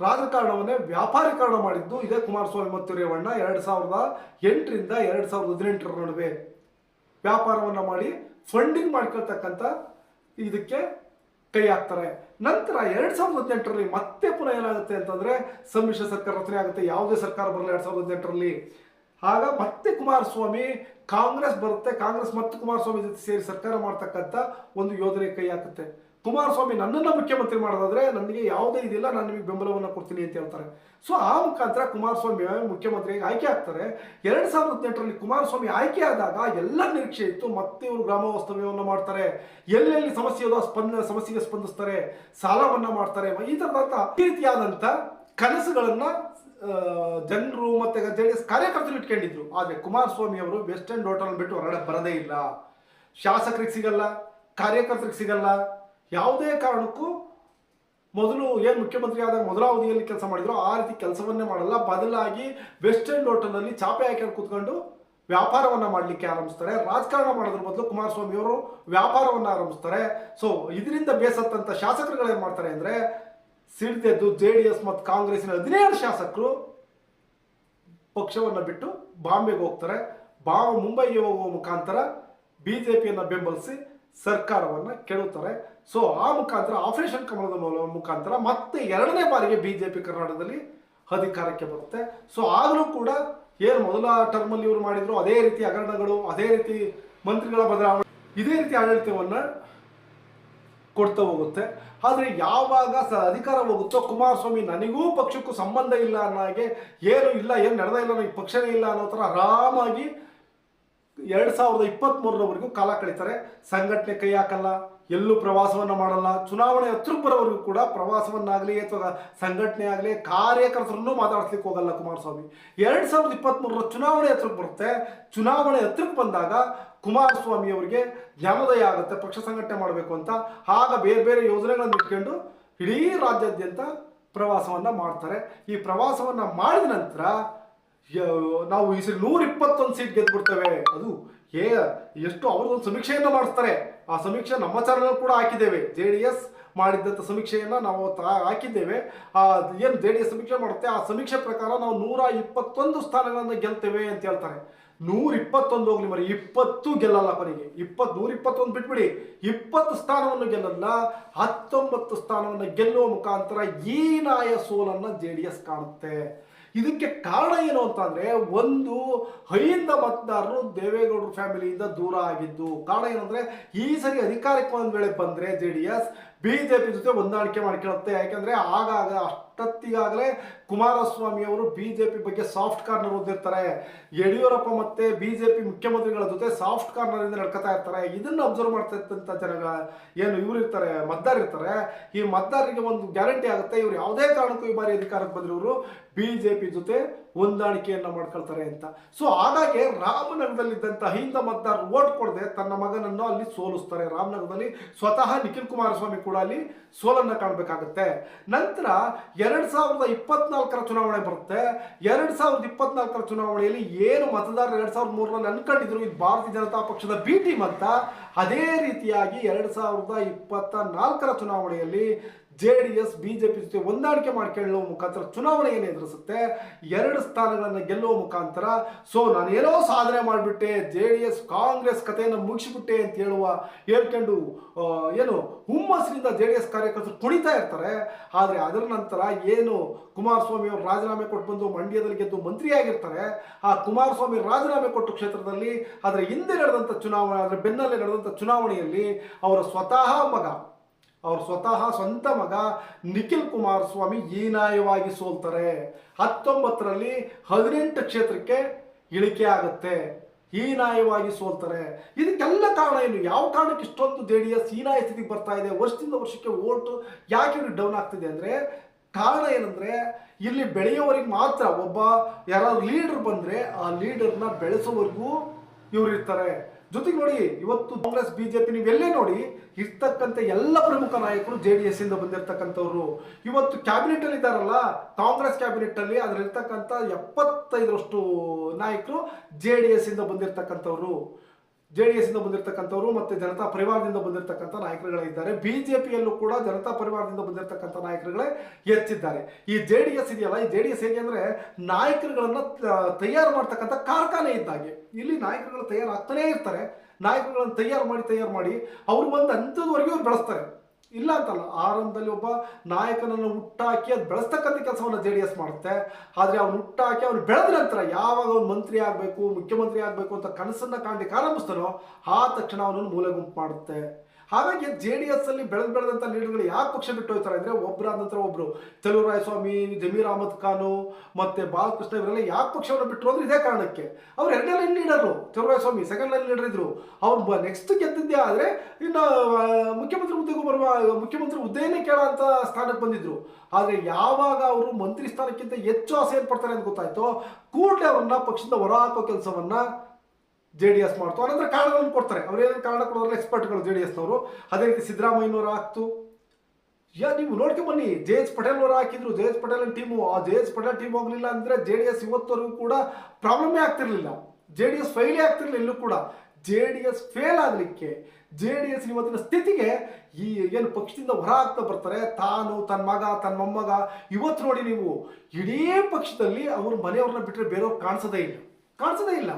ರಾಜಕಾರಣವನ್ನೇ ವ್ಯಾಪಾರೀಕರಣ ಮಾಡಿದ್ದು ಇದೇ ಕುಮಾರಸ್ವಾಮಿ ಮತ್ತು ರೇವಣ್ಣ ಎರಡು ಸಾವಿರದ ಎಂಟರಿಂದ ಎರಡು ಸಾವಿರದ ಹದಿನೆಂಟರ ನಡುವೆ. ವ್ಯಾಪಾರವನ್ನ ಮಾಡಿ ಫಂಡಿಂಗ್ ಮಾಡ್ಕೊಳ್ತಕ್ಕಂಥ ಇದಕ್ಕೆ ಕೈ ಹಾಕ್ತಾರೆ ನಂತರ ಎರಡ್ ಸಾವಿರದ ಹದಿನೆಂಟರಲ್ಲಿ ಮತ್ತೆ ಪುನಃ ಏನಾಗುತ್ತೆ ಅಂತಂದ್ರೆ ಸಮ್ಮಿಶ್ರ ಸರ್ಕಾರ ರಚನೆ ಆಗುತ್ತೆ. ಯಾವುದೇ ಸರ್ಕಾರ ಬರಲ್ಲ ಎರಡ್ ಸಾವಿರದ ಹದಿನೆಂಟರಲ್ಲಿ. ಆಗ ಮತ್ತೆ ಕುಮಾರಸ್ವಾಮಿ ಕಾಂಗ್ರೆಸ್ ಬರುತ್ತೆ. ಕಾಂಗ್ರೆಸ್ ಮತ್ತು ಕುಮಾರಸ್ವಾಮಿ ಜೊತೆ ಸೇರಿ ಸರ್ಕಾರ ಮಾಡ್ತಕ್ಕಂಥ ಒಂದು ಯೋಜನೆ ಕೈ ಹಾಕುತ್ತೆ ಕುಮಾರಸ್ವಾಮಿ ನನ್ನನ್ನು ಮುಖ್ಯಮಂತ್ರಿ ಮಾಡೋದಾದ್ರೆ ನನಗೆ ಯಾವುದೇ ಇದಿಲ್ಲ, ನಾನು ನಿಮಗೆ ಬೆಂಬಲವನ್ನು ಕೊಡ್ತೀನಿ ಅಂತ ಹೇಳ್ತಾರೆ. ಸೊ ಆ ಮುಖಾಂತರ ಕುಮಾರಸ್ವಾಮಿ ಮುಖ್ಯಮಂತ್ರಿಯಾಗಿ ಆಯ್ಕೆ ಆಗ್ತಾರೆ? ಎರಡು ಸಾವಿರದ ಹದಿನೆಂಟರಲ್ಲಿ ಕುಮಾರಸ್ವಾಮಿ ಆಯ್ಕೆ ಆದಾಗ ಎಲ್ಲ ನಿರೀಕ್ಷೆ ಇತ್ತು, ಮತ್ತೆ ಇವರು ಗ್ರಾಮ ವಾಸ್ತವ್ಯವನ್ನು ಮಾಡ್ತಾರೆ, ಎಲ್ಲೆಲ್ಲಿ ಸಮಸ್ಯೆ ಸ್ಪಂದ, ಸಮಸ್ಯೆಗೆ ಸ್ಪಂದಿಸ್ತಾರೆ, ಸಾಲವನ್ನು ಮಾಡ್ತಾರೆ ಈ ತರದಂತ ಈ ರೀತಿಯಾದಂತ ಕನಸುಗಳನ್ನ ಜನರು ಮತ್ತೆ ಜೆ ಕಾರ್ಯಕರ್ತರು ಇಟ್ಕೊಂಡಿದ್ರು. ಆದರೆ ಕುಮಾರಸ್ವಾಮಿ ಅವರು ವೆಸ್ಟರ್ನ್ ಡೋಟಲ್ ಬಿಟ್ಟು ಹೊರಗಡೆ ಬರದೇ ಇಲ್ಲ. ಶಾಸಕರಿಗೆ ಸಿಗಲ್ಲ, ಕಾರ್ಯಕರ್ತರಿಗೆ ಸಿಗಲ್ಲ ಯಾವುದೇ ಕಾರಣಕ್ಕೂ ಮೊದಲು ಏನು ಮುಖ್ಯಮಂತ್ರಿ ಆದಾಗ ಮೊದಲ ಅವಧಿಯಲ್ಲಿ ಕೆಲಸ ಮಾಡಿದ್ರು, ಆ ರೀತಿ ಕೆಲಸವನ್ನೇ ಮಾಡಲ್ಲ. ಬದಲಾಗಿ ವೆಸ್ಟರ್ನ್ ಹೋಟೆಲ್ನಲ್ಲಿ ಚಾಪೆ ಹಾಕಿ ಕೂತ್ಕೊಂಡು ವ್ಯಾಪಾರವನ್ನ ಮಾಡಲಿಕ್ಕೆ ಆರಂಭಿಸ್ತಾರೆ. ರಾಜಕಾರಣ ಮಾಡೋದ್ರ ಬದಲು ಕುಮಾರಸ್ವಾಮಿ ಅವರು ವ್ಯಾಪಾರವನ್ನ ಆರಂಭಿಸ್ತಾರೆ. ಸೊ ಇದರಿಂದ ಬೇಸತ್ತಂತ ಶಾಸಕರುಗಳು ಏನ್ ಮಾಡ್ತಾರೆ ಅಂದ್ರೆ, ಸಿಡ್ದೆದ್ದು ಜೆ ಡಿ ಎಸ್ ಮತ್ತು ಕಾಂಗ್ರೆಸ್ನ ಹದಿನೇಳು ಶಾಸಕರು ಪಕ್ಷವನ್ನು ಬಿಟ್ಟು ಬಾಂಬೆಗೆ ಹೋಗ್ತಾರೆ. ಬಾ ಮುಂಬೈಗೆ ಹೋಗುವ ಮುಖಾಂತರ ಬಿಜೆಪಿಯನ್ನು ಬೆಂಬಲಿಸಿ ಸರ್ಕಾರವನ್ನು ಕೆಡುತ್ತಾರೆ ಸೊ ಆ ಮುಖಾಂತರ ಆಪರೇಷನ್ ಕಮಲದ ಮೂಲ ಮುಖಾಂತರ ಮತ್ತೆ ಎರಡನೇ ಬಾರಿಗೆ ಬಿಜೆಪಿ ಕರ್ನಾಟಕದಲ್ಲಿ ಅಧಿಕಾರಕ್ಕೆ ಬರುತ್ತೆ. ಸೊ ಆಗಲೂ ಕೂಡ ಏನು ಮೊದಲ ಟರ್ಮಲ್ಲಿ ಇವರು ಮಾಡಿದ್ರು ಅದೇ ರೀತಿ ಹಗರಣಗಳು, ಅದೇ ರೀತಿ ಮಂತ್ರಿಗಳ ಬದಲಾವಣೆ, ಇದೇ ರೀತಿ ಆಡಳಿತವನ್ನ ಕೊಡ್ತಾ ಹೋಗುತ್ತೆ. ಆದರೆ ಯಾವಾಗ ಸ ಅಧಿಕಾರ ಹೋಗುತ್ತೋ ಕುಮಾರಸ್ವಾಮಿ ನನಗೂ ಪಕ್ಷಕ್ಕೂ ಸಂಬಂಧ ಇಲ್ಲ ಅನ್ನೋ ಹಾಗೆ ಏನು ಇಲ್ಲ, ಏನು ನಡೆದ ಇಲ್ಲ ನನಗೆ ಪಕ್ಷವೇ ಇಲ್ಲ ಅನ್ನೋ ಥರ ಆರಾಮಾಗಿ ಎರಡು ಸಾವಿರದ ಇಪ್ಪತ್ತ್ಮೂರರವರೆಗೂ ಕಾಲ ಕಳೀತಾರೆ. ಸಂಘಟನೆ ಕೈ ಹಾಕಲ್ಲ ಎಲ್ಲೂ ಪ್ರವಾಸವನ್ನು ಮಾಡಲ್ಲ. ಚುನಾವಣೆ ಹತ್ರಕ್ಕೆ ಬರೋವರೆಗೂ ಕೂಡ ಪ್ರವಾಸವನ್ನಾಗಲಿ ಅಥವಾ ಸಂಘಟನೆ ಆಗಲಿ ಕಾರ್ಯಕರ್ತರನ್ನು ಮಾತಾಡ್ಸ್ಲಿಕ್ಕೆ ಹೋಗಲ್ಲ ಕುಮಾರಸ್ವಾಮಿ. ಎರಡು ಸಾವಿರದ ಇಪ್ಪತ್ತ್ಮೂರರ ಚುನಾವಣೆ ಹತ್ರಕ್ಕೆ ಬರುತ್ತೆ. ಚುನಾವಣೆ ಹತ್ರಕ್ಕೆ ಬಂದಾಗ ಕುಮಾರಸ್ವಾಮಿ ಅವರಿಗೆ ಜ್ಞಾನೋದಯ ಆಗುತ್ತೆ, ಪಕ್ಷ ಸಂಘಟನೆ ಮಾಡಬೇಕು ಅಂತ. ಆಗ ಬೇರೆ ಬೇರೆ ಯೋಜನೆಗಳನ್ನು ಇಟ್ಕೊಂಡು ಇಡೀ ರಾಜ್ಯಾದ್ಯಂತ ಪ್ರವಾಸವನ್ನು ಮಾಡ್ತಾರೆ. ಈ ಪ್ರವಾಸವನ್ನು ಮಾಡಿದ ನಂತರ ನಾವು ಈ ಸರಿ ನೂರ ಇಪ್ಪತ್ತೊಂದು ಸೀಟ್ ಗೆದ್ಬಿಡ್ತೇವೆ. ಅದು ಏ ಎಷ್ಟು ಅವರು ಸಮೀಕ್ಷೆಯನ್ನು ಮಾಡಿಸ್ತಾರೆ. ಆ ಸಮೀಕ್ಷೆ ನಮ್ಮ ಚಾನಲ್ ಕೂಡ ಹಾಕಿದ್ದೇವೆ. ಜೆ ಡಿ ಎಸ್ ಮಾಡಿದ್ದಂಥ ಸಮೀಕ್ಷೆಯನ್ನು ನಾವು ಹಾಕಿದ್ದೇವೆ. ಆ, ಏನು ಜೆ ಡಿ ಎಸ್ ಸಮೀಕ್ಷೆ ಮಾಡುತ್ತೆ? ಆ ಸಮೀಕ್ಷೆ ಪ್ರಕಾರ ನಾವು ನೂರ ಇಪ್ಪತ್ತೊಂದು ಸ್ಥಾನಗಳನ್ನು ಗೆಲ್ತೇವೆ ಅಂತ ಹೇಳ್ತಾರೆ. ನೂರ ಇಪ್ಪತ್ತೊಂದು ಹೋಗ್ಲಿ ಮರಿ, ಇಪ್ಪತ್ತು ಗೆಲ್ಲಲ್ಲ ಕೊನೆಗೆ ಇಪ್ಪತ್ತು, ನೂರ ಇಪ್ಪತ್ತೊಂದು ಬಿಟ್ಬಿಡಿ. ಇಪ್ಪತ್ತು ಸ್ಥಾನವನ್ನು ಗೆಲ್ಲಲ್ಲ, ಹತ್ತೊಂಬತ್ತು ಸ್ಥಾನವನ್ನು ಗೆಲ್ಲುವ ಮುಖಾಂತರ ಈ ನಾಯ ಸೋಲನ್ನು ಜೆ ಡಿ ಎಸ್ ಕಾಣುತ್ತೆ. ಇದಕ್ಕೆ ಕಾರಣ ಏನು ಅಂತಂದ್ರೆ ಒಂದು ಹೈಯಿಂದ ಮತದಾರರು ದೇವೇಗೌಡರ ಫ್ಯಾಮಿಲಿಯಿಂದ ದೂರ ಆಗಿದ್ದು. ಕಾರಣ ಏನಂದ್ರೆ ಈ ಸರಿ ಅಧಿಕಾರಕ್ಕೆ ಒಂದ್ ವೇಳೆ ಬಂದ್ರೆ ಜೆ ಡಿ ಎಸ್ ಬಿಜೆಪಿ ಜೊತೆ ಹೊಂದಾಣಿಕೆ ಮಾಡ್ಕೊಳ್ಳುತ್ತೆ ಯಾಕಂದ್ರೆ ಆಗಾಗ ಅಷ್ಟೊತ್ತಿಗಾಗಲೇ ಕುಮಾರಸ್ವಾಮಿ ಅವರು ಬಿಜೆಪಿ ಬಗ್ಗೆ ಸಾಫ್ಟ್ ಕಾರ್ನರ್ ಓದಿರ್ತಾರೆ. ಯಡಿಯೂರಪ್ಪ ಮತ್ತೆ ಬಿಜೆಪಿ ಮುಖ್ಯಮಂತ್ರಿಗಳ ಜೊತೆ ಸಾಫ್ಟ್ ಕಾರ್ನರ್ ಇಂದ ನಡ್ಕೊತಾ ಇರ್ತಾರೆ. ಇದನ್ನ ಅಬ್ಸರ್ವ್ ಮಾಡ್ತಾ ಜನಗಳ ಏನು ಇವರು ಇರ್ತಾರೆ, ಮತದಾರ ಇರ್ತಾರೆ. ಈ ಮತದಾರರಿಗೆ ಒಂದು ಗ್ಯಾರಂಟಿ ಆಗುತ್ತೆ, ಇವ್ರು ಯಾವುದೇ ಕಾರಣಕ್ಕೂ ಈ ಬಾರಿ ಅಧಿಕಾರಕ್ಕೆ ಬಂದ್ರೆ ಇವರು ಬಿಜೆಪಿ ಜೊತೆ ಹೊಂದಾಣಿಕೆಯನ್ನ ಮಾಡ್ಕೊಳ್ತಾರೆ ಅಂತ. ಸೊ ಹಾಗಾಗಿ ರಾಮನಗರದಲ್ಲಿದ್ದಂಥ ಹಿಂದ ಮತದಾರರು ಓಟ್ ಕೊಡದೆ ತನ್ನ ಮಗನನ್ನು ಅಲ್ಲಿ ಸೋಲಿಸ್ತಾರೆ. ರಾಮನಗರದಲ್ಲಿ ಸ್ವತಃ ನಿಖಿಲ್ ಕುಮಾರಸ್ವಾಮಿ ಕೂಡ ಅಲ್ಲಿ ಸೋಲನ್ನ ಕಾಣಬೇಕಾಗುತ್ತೆ. ನಂತರ ಎರಡ್ ಸಾವಿರದ ಇಪ್ಪತ್ನಾಲ್ಕರ ಚುನಾವಣೆ ಬರುತ್ತೆ. ಎರಡ್ ಸಾವಿರದ ಇಪ್ಪತ್ನಾಲ್ಕರ ಚುನಾವಣೆಯಲ್ಲಿ ಏನು ಮತದಾರರು ಎರಡ್ ಸಾವಿರದ ಮೂರರಲ್ಲಿ ಅನ್ಕೊಂಡಿದ್ರು? ಇದು ಭಾರತೀಯ ಜನತಾ ಪಕ್ಷದ ಬಿ ಟೀಮ್ ಅಂತ. ಅದೇ ರೀತಿಯಾಗಿ ಎರಡ್ ಸಾವಿರದ ಇಪ್ಪತ್ತ ನಾಲ್ಕರ ಚುನಾವಣೆಯಲ್ಲಿ ಜೆ ಡಿ ಎಸ್ ಬಿಜೆಪಿ ಜೊತೆ ಹೊಂದಾಣಿಕೆ ಮಾಡಿಕೊಳ್ಳುವ ಮುಖಾಂತರ ಚುನಾವಣೆಯನ್ನು ಎದುರಿಸುತ್ತೆ, ಎರಡು ಸ್ಥಾನಗಳನ್ನು ಗೆಲ್ಲುವ ಮುಖಾಂತರ. ಸೊ ನಾನು ಏನೋ ಸಾಧನೆ ಮಾಡಿಬಿಟ್ಟೆ ಜೆ ಡಿ ಎಸ್ ಕಾಂಗ್ರೆಸ್ ಕಥೆಯನ್ನು ಮುಗಿಸಿಬಿಟ್ಟೆ ಅಂತ ಹೇಳುವ ಹೇಳ್ಕೊಂಡು ಏನು ಹುಮ್ಮಸ್ಸಿನಿಂದ ಜೆ ಡಿ ಎಸ್ ಕಾರ್ಯಕರ್ತರು ಕುಣಿತಾ ಇರ್ತಾರೆ. ಆದರೆ ಅದರ ನಂತರ ಏನು ಕುಮಾರಸ್ವಾಮಿ ಅವರು ರಾಜೀನಾಮೆ ಕೊಟ್ಟು ಬಂದು ಮಂಡ್ಯದಲ್ಲಿ ಗೆದ್ದು ಮಂತ್ರಿಯಾಗಿರ್ತಾರೆ. ಆ ಕುಮಾರಸ್ವಾಮಿ ರಾಜೀನಾಮೆ ಕೊಟ್ಟು ಕ್ಷೇತ್ರದಲ್ಲಿ ಅದರ ಹಿಂದೆ ನಡೆದಂಥ ಚುನಾವಣೆ, ಅದರ ಬೆನ್ನಲ್ಲೇ ನಡೆದಂಥ ಚುನಾವಣೆಯಲ್ಲಿ ಅವರ ಸ್ವತಃ ಮಗ ಅವ್ರ ಸ್ವತಃ ಸ್ವಂತ ಮಗ ನಿಖಿಲ್ ಕುಮಾರಸ್ವಾಮಿ ಹೀನಾಯವಾಗಿ ಸೋಲ್ತಾರೆ. ಹತ್ತೊಂಬತ್ತರಲ್ಲಿ ಹದಿನೆಂಟು ಕ್ಷೇತ್ರಕ್ಕೆ ಇಳಿಕೆ ಆಗುತ್ತೆ. ಹೀನಾಯವಾಗಿ ಸೋಲ್ತಾರೆ. ಇದಕ್ಕೆಲ್ಲ ಕಾರಣ ಏನು? ಯಾವ ಕಾರಣಕ್ಕೆ ಇಷ್ಟೊಂದು ಜೆ ಡಿ ಎಸ್ ಸ್ಥಿತಿಗೆ ಬರ್ತಾ ಇದೆ? ವರ್ಷದಿಂದ ವರ್ಷಕ್ಕೆ ಓಟು ಯಾಕೆ ಡೌನ್ ಆಗ್ತಿದೆ ಅಂದರೆ, ಕಾರಣ ಏನಂದ್ರೆ, ಇಲ್ಲಿ ಬೆಳೆಯೋವರಿಗೆ ಮಾತ್ರ ಒಬ್ಬ ಯಾರಾದ್ರು ಲೀಡರ್ ಬಂದ್ರೆ ಆ ಲೀಡರ್ನ ಬೆಳೆಸೋವರೆಗೂ ಇವ್ರು ಇರ್ತಾರೆ. ಜೊತೆಗೆ ನೋಡಿ, ಇವತ್ತು ಕಾಂಗ್ರೆಸ್, ಬಿಜೆಪಿ ನೀವೆಲ್ಲೇ ನೋಡಿ, ಇರ್ತಕ್ಕಂಥ ಎಲ್ಲ ಪ್ರಮುಖ ನಾಯಕರು ಜೆ ಡಿ ಎಸ್ ಇಂದ ಬಂದಿರತಕ್ಕಂಥವ್ರು. ಇವತ್ತು ಕ್ಯಾಬಿನೆಟ್ ಅಲ್ಲಿ ಇದ್ದಾರಲ್ಲ, ಕಾಂಗ್ರೆಸ್ ಕ್ಯಾಬಿನೆಟ್ ಅಲ್ಲಿ ಅದ್ರಲ್ಲಿರ್ತಕ್ಕಂಥ ಎಪ್ಪತ್ತೈದರಷ್ಟು ನಾಯಕರು ಜೆ ಡಿ ಎಸ್ ಇಂದ ಬಂದಿರತಕ್ಕಂಥವ್ರು. ಜೆ ಡಿ ಎಸ್ ಇಂದ ಬಂದಿರತಕ್ಕಂಥವ್ರು ಮತ್ತೆ ಜನತಾ ಪರಿವಾರದಿಂದ ಬಂದಿರತಕ್ಕಂಥ ನಾಯಕರುಗಳೇ ಇದ್ದಾರೆ. ಪಿಯಲ್ಲೂ ಕೂಡ ಜನತಾ ಪರಿವಾರದಿಂದ ಬಂದಿರತಕ್ಕಂಥ ನಾಯಕರುಗಳೇ ಹೆಚ್ಚಿದ್ದಾರೆ. ಈ ಜೆ ಡಿ ಎಸ್ ಇದೆಯಲ್ಲ, ಈ ಜೆ ಡಿ ಎಸ್ ಹೇಗೆ ಅಂದ್ರೆ ನಾಯಕರುಗಳನ್ನು ತಯಾರು ಮಾಡ್ತಕ್ಕಂಥ ಕಾರ್ಖಾನೆ ಇದ್ದಾಗೆ. ಇಲ್ಲಿ ನಾಯಕರುಗಳು ತಯಾರಾಗ್ತಾನೇ ಇರ್ತಾರೆ. ನಾಯಕರುಗಳನ್ನು ತಯಾರು ಮಾಡಿ ತಯಾರು ಮಾಡಿ, ಅವ್ರು ಒಂದು ಹಂತದವರೆಗೂ ಅವ್ರು ಬೆಳೆಸ್ತಾರೆ. ಇಲ್ಲ ಅಂತಲ್ಲ. ಆರಂಭದಲ್ಲಿ ಒಬ್ಬ ನಾಯಕನನ್ನು ಹುಟ್ಟಾಕಿ ಅದು ಬೆಳೆಸ್ತಕ್ಕಂಥ ಕೆಲಸವನ್ನು ಜೆ ಡಿ ಎಸ್ ಮಾಡುತ್ತೆ. ಆದರೆ ಅವ್ನು ಹುಟ್ಟಾಕಿ ಅವ್ನು ಬೆಳೆದ ನಂತರ ಯಾವಾಗ ಅವನು ಮಂತ್ರಿ ಆಗಬೇಕು, ಮುಖ್ಯಮಂತ್ರಿ ಆಗಬೇಕು ಅಂತ ಕನಸನ್ನು ಕಾಣಲಿಕ್ಕೆ ಆರಂಭಿಸ್ತಾನೋ ಆ ತಕ್ಷಣ ಅವನನ್ನು ಮೂಲೆ ಗುಂಪು ಮಾಡುತ್ತೆ. ಹಾಗಾಗಿ ಜೆ ಡಿ ಎಸ್ ಅಲ್ಲಿ ಬೆಳೆದ್ ಬೆಳೆದಂಥ ಲೀಡರ್ಗಳು ಯಾಕೆ ಪಕ್ಷ ಬಿಟ್ಟು ಹೋಗ್ತಾರೆ ಅಂದ್ರೆ ಒಬ್ಬರಾದ ನಂತರ ಒಬ್ರು. ಸ್ವಾಮಿ ಜಮೀರ್ ಅಹಮದ್ ಖಾನು ಮತ್ತೆ ಬಾಲಕೃಷ್ಣ ಇವರೆಲ್ಲ ಯಾಕೆ ಪಕ್ಷವನ್ನು ಬಿಟ್ಟರು ಅಂದ್ರೆ ಇದೇ ಕಾರಣಕ್ಕೆ. ಅವ್ರು ಎರಡನೇ ಲೈನ್ ಲೀಡರು ಸ್ವಾಮಿ ಸೆಕೆಂಡ್ ಲೈನ್ ಲೀಡರ್ ಇದ್ರು. ಅವ್ರು ನೆಕ್ಸ್ಟ್ ಗೆದ್ದಿದ್ದೆ ಆದ್ರೆ ಇನ್ನು ಮುಖ್ಯಮಂತ್ರಿ ಹುದ್ದೆಗೂ ಬರುವ, ಮುಖ್ಯಮಂತ್ರಿ ಹುದ್ದೆಯನ್ನೇ ಕೇಳೋಂಥ ಸ್ಥಾನಕ್ಕೆ ಬಂದಿದ್ರು. ಆದ್ರೆ ಯಾವಾಗ ಅವರು ಮಂತ್ರಿ ಸ್ಥಾನಕ್ಕಿಂತ ಹೆಚ್ಚು ಆಸೆ ಏನ್ ಪಡ್ತಾರೆ ಅಂತ ಗೊತ್ತಾಯ್ತು, ಕೂಡಲೇ ಅವ್ರನ್ನ ಪಕ್ಷದಿಂದ ಹೊರಹಾಕೋ ಕೆಲಸವನ್ನ ಜೆ ಡಿ ಎಸ್ ಮಾಡ್ತು. ಅನಂತರ ಕಾರಣಗಳನ್ನು ಕೊಡ್ತಾರೆ. ಅವ್ರೇನು ಕಾರಣ ಕೊಡೋದ್ರಲ್ಲಿ ಎಕ್ಸ್ಪರ್ಟ್ಗಳು ಜೆ ಡಿ ಎಸ್ನವರು ಅದೇ ರೀತಿ ಸಿದ್ದರಾಮಯ್ಯನವರು ಹಾಕ್ತು ಯಾ, ನೀವು ನೋಡ್ಕೆ ಬನ್ನಿ. ಜೆ ಎಸ್ ಪಟೇಲ್ ಅವರು ಹಾಕಿದ್ರು. ಜೆ ಎಸ್ ಪಟೇಲ್ ಟೀಮು ಆ ಜೆ ಎಸ್ ಪಟೇಲ್ ಟೀಮ್ ಹೋಗ್ಲಿಲ್ಲ ಅಂದ್ರೆ ಜೆ ಡಿ ಎಸ್ ಇವತ್ತವರೆಗೂ ಕೂಡ ಪ್ರಾಬ್ಲಮೇ ಆಗ್ತಿರ್ಲಿಲ್ಲ. ಜೆ ಡಿ ಎಸ್ ಫೈಲೇ ಆಗ್ತಿರ್ಲಿಲ್ಲ ಎಲ್ಲೂ ಕೂಡ. ಜೆ ಡಿ ಎಸ್ ಫೇಲ್ ಆಗಲಿಕ್ಕೆ ಜೆ ಡಿ ಎಸ್ ಇವತ್ತಿನ ಸ್ಥಿತಿಗೆ ಈ ಏನು ಪಕ್ಷದಿಂದ ಹೊರ ಆಗ್ತಾ ಬರ್ತಾರೆ. ತಾನು ತನ್ನ ಮಗ ತನ್ನ ಮೊಮ್ಮಗ. ಇವತ್ತು ನೋಡಿ ನೀವು ಇಡೀ ಪಕ್ಷದಲ್ಲಿ ಅವರು ಮನೆಯವ್ರನ್ನ ಬಿಟ್ಟರೆ ಬೇರೆಯವ್ರು ಕಾಣಿಸೋದೇ ಇಲ್ಲ. ಕಾಣಿಸೋದೇ ಇಲ್ಲ.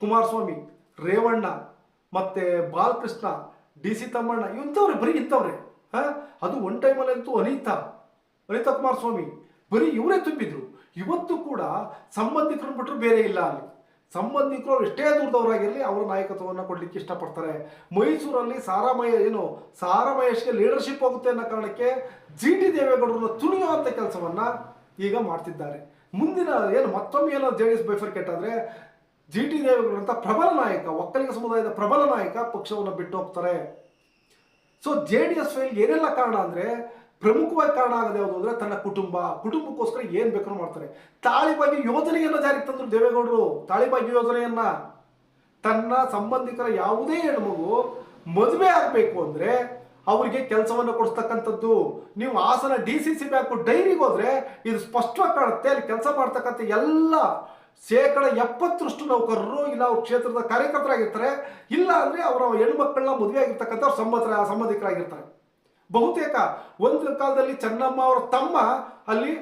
ಕುಮಾರಸ್ವಾಮಿ, ರೇವಣ್ಣ, ಮತ್ತೆ ಬಾಲಕೃಷ್ಣ, ಡಿ ಸಿ ತಮ್ಮಣ್ಣ, ಇಂಥವ್ರೆ, ಬರೀ ಇಂಥವ್ರೆ, ಹಾಂ? ಅದು ಒನ್ ಟೈಮಲ್ಲಿ ಅಂತೂ ಅನಿತಾ ಅನಿತಾ ಕುಮಾರಸ್ವಾಮಿ, ಬರೀ ಇವರೇ ತುಂಬಿದ್ರು. ಇವತ್ತು ಕೂಡ ಸಂಬಂಧಿಕರನ್ನು ಬಿಟ್ಟರು ಬೇರೆ ಇಲ್ಲ ಅಲ್ಲಿ. ಸಂಬಂಧಿಕರು ಅವ್ರು ಎಷ್ಟೇ ದೂರದವರಾಗಿರಲಿ ಅವರ ನಾಯಕತ್ವವನ್ನು ಕೊಡಲಿಕ್ಕೆ ಇಷ್ಟಪಡ್ತಾರೆ. ಮೈಸೂರಲ್ಲಿ ಸಾರಾಮಯ, ಏನು ಸಾರಾಮಹೇಶ್ಗೆ ಲೀಡರ್ಶಿಪ್ ಹೋಗುತ್ತೆ ಅನ್ನೋ ಕಾರಣಕ್ಕೆ ಜಿ ಟಿ ದೇವೇಗೌಡರ ತುಣಿಯುವಂಥ ಕೆಲಸವನ್ನ ಈಗ ಮಾಡ್ತಿದ್ದಾರೆ. ಮುಂದಿನ, ಏನು, ಮತ್ತೊಮ್ಮೆ ಏನೋ ಜೆ ಡಿ ಎಸ್ ಬೈಫರ್ ಜಿ ಟಿ ದೇವೇಗೌಡರು ಅಂತ ಪ್ರಬಲ ನಾಯಕ, ಒಕ್ಕಲಿಗ ಸಮುದಾಯದ ಪ್ರಬಲ ನಾಯಕ ಪಕ್ಷವನ್ನು ಬಿಟ್ಟು ಹೋಗ್ತಾರೆ. So J D S fail ಏನೆಲ್ಲ ಕಾರಣ ಅಂದ್ರೆ, ಪ್ರಮುಖವಾಗಿ ಕಾರಣ ಆಗದೆ ಯಾವುದು ಅಂದರೆ, ತನ್ನ ಕುಟುಂಬ, ಕುಟುಂಬಕ್ಕೋಸ್ಕರ ಏನು ಬೇಕಾದ್ರೂ ಮಾಡ್ತಾರೆ. ತಾಳಿಬಾಗಿ ಯೋಜನೆಯನ್ನ ಜಾರಿಗೆ ತಂದರು ದೇವೇಗೌಡರು. ತಾಳಿಬಾಗಿ ಯೋಜನೆಯನ್ನ. ತನ್ನ ಸಂಬಂಧಿಕರ ಯಾವುದೇ ಹೆಣ್ಮಗು ಮದುವೆ ಆಗಬೇಕು ಅಂದ್ರೆ, ಅವರಿಗೆ ಕೆಲಸವನ್ನು ಕೊಡಿಸ್ತಕ್ಕಂಥದ್ದು. ನೀವು Hassan D C C bank ಡೈರಿಗೆ ಹೋದ್ರೆ, ಇದು ಸ್ಪಷ್ಟವಾಗಿ ಕಾಣುತ್ತೆ, ಅಲ್ಲಿ ಕೆಲಸ ಮಾಡ್ತಕ್ಕಂಥ ಎಲ್ಲ ಶೇಕಡ ಎಪ್ಪತ್ತರಷ್ಟು ನೌಕರರು ಇಲ್ಲ, ಅವ್ರ ಕ್ಷೇತ್ರದ ಕಾರ್ಯಕರ್ತರಾಗಿರ್ತಾರೆ. ಇಲ್ಲ ಅಂದ್ರೆ ಅವರ ಹೆಣ್ಮಕ್ಕಳನ್ನ ಮದುವೆ ಆಗಿರ್ತಕ್ಕಂಥ ಅವ್ರ ಸಂಬಂಧ ಸಂಬಂಧಿಕರಾಗಿರ್ತಾರೆ. ಬಹುತೇಕ ಒಂದು ಕಾಲದಲ್ಲಿ ಚೆನ್ನಮ್ಮ ಅವರ ತಮ್ಮ ಅಲ್ಲಿ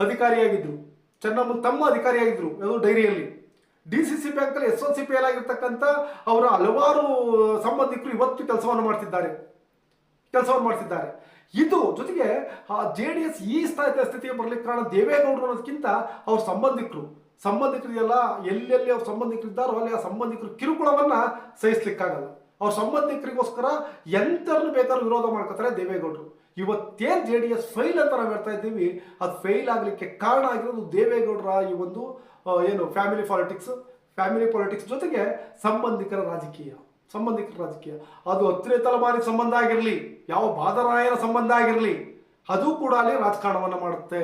ಅಧಿಕಾರಿಯಾಗಿದ್ದರು ಚೆನ್ನಮ್ಮ ತಮ್ಮ ಅಧಿಕಾರಿಯಾಗಿದ್ದರು ಅದು ಡೈರಿಯಲ್ಲಿ. ಡಿ ಸಿ ಸಿ ಬ್ಯಾಂಕಲ್ಲಿ S L C P L ಆಗಿರ್ತಕ್ಕಂಥ ಅವರ ಹಲವಾರು ಸಂಬಂಧಿಕರು ಇವತ್ತು ಕೆಲಸವನ್ನು ಮಾಡ್ತಿದ್ದಾರೆ. ಕೆಲಸವನ್ನು ಮಾಡ್ತಿದ್ದಾರೆ. ಇದು ಜೊತೆಗೆ ಜೆ ಡಿ ಎಸ್ ಈ ಸ್ಥಾಯಿ ಸ್ಥಿತಿಗೆ ಬರಲಿಕ್ಕೆ ಕಾರಣ ದೇವೇಗೌಡರು ಅನ್ನೋದಕ್ಕಿಂತ ಅವ್ರ ಸಂಬಂಧಿಕರು. ಸಂಬಂಧಿಕರಿಗೆಲ್ಲ ಎಲ್ಲೆಲ್ಲಿ ಅವ್ರ ಸಂಬಂಧಿಕರಿದ್ದಾರೋ ಅಲ್ಲಿ ಆ ಸಂಬಂಧಿಕರು ಕಿರುಕುಳವನ್ನ ಸಹಿಸ್ಲಿಕ್ಕಾಗಲ್ಲ. ಅವ್ರ ಸಂಬಂಧಿಕರಿಗೋಸ್ಕರ ಎಂತರನ್ನು ಬೇಕಾದ್ರೂ ವಿರೋಧ ಮಾಡ್ಕೋತಾರೆ ದೇವೇಗೌಡರು. ಇವತ್ತೇನ್ ಜೆ ಡಿ ಎಸ್ ಫೈಲ್ ಅಂತ ನಾವು ಹೇಳ್ತಾ ಇದ್ದೀವಿ, ಅದು ಫೈಲ್ ಆಗಲಿಕ್ಕೆ ಕಾರಣ ಆಗಿರೋದು ದೇವೇಗೌಡರ ಈ ಒಂದು ಏನು ಫ್ಯಾಮಿಲಿ ಪಾಲಿಟಿಕ್ಸ್ ಫ್ಯಾಮಿಲಿ ಪಾಲಿಟಿಕ್ಸ್ ಜೊತೆಗೆ ಸಂಬಂಧಿಕರ ರಾಜಕೀಯ ಸಂಬಂಧಿಕರ ರಾಜಕೀಯ. ಅದು ಹತ್ತನೇ ತಲೆಮಾರಿ ಸಂಬಂಧ ಆಗಿರಲಿ, ಯಾವ ಬಾದರಾಯನ ಸಂಬಂಧ ಆಗಿರಲಿ, ಅದು ಕೂಡ ಅಲ್ಲಿ ರಾಜಕಾರಣವನ್ನು ಮಾಡುತ್ತೆ.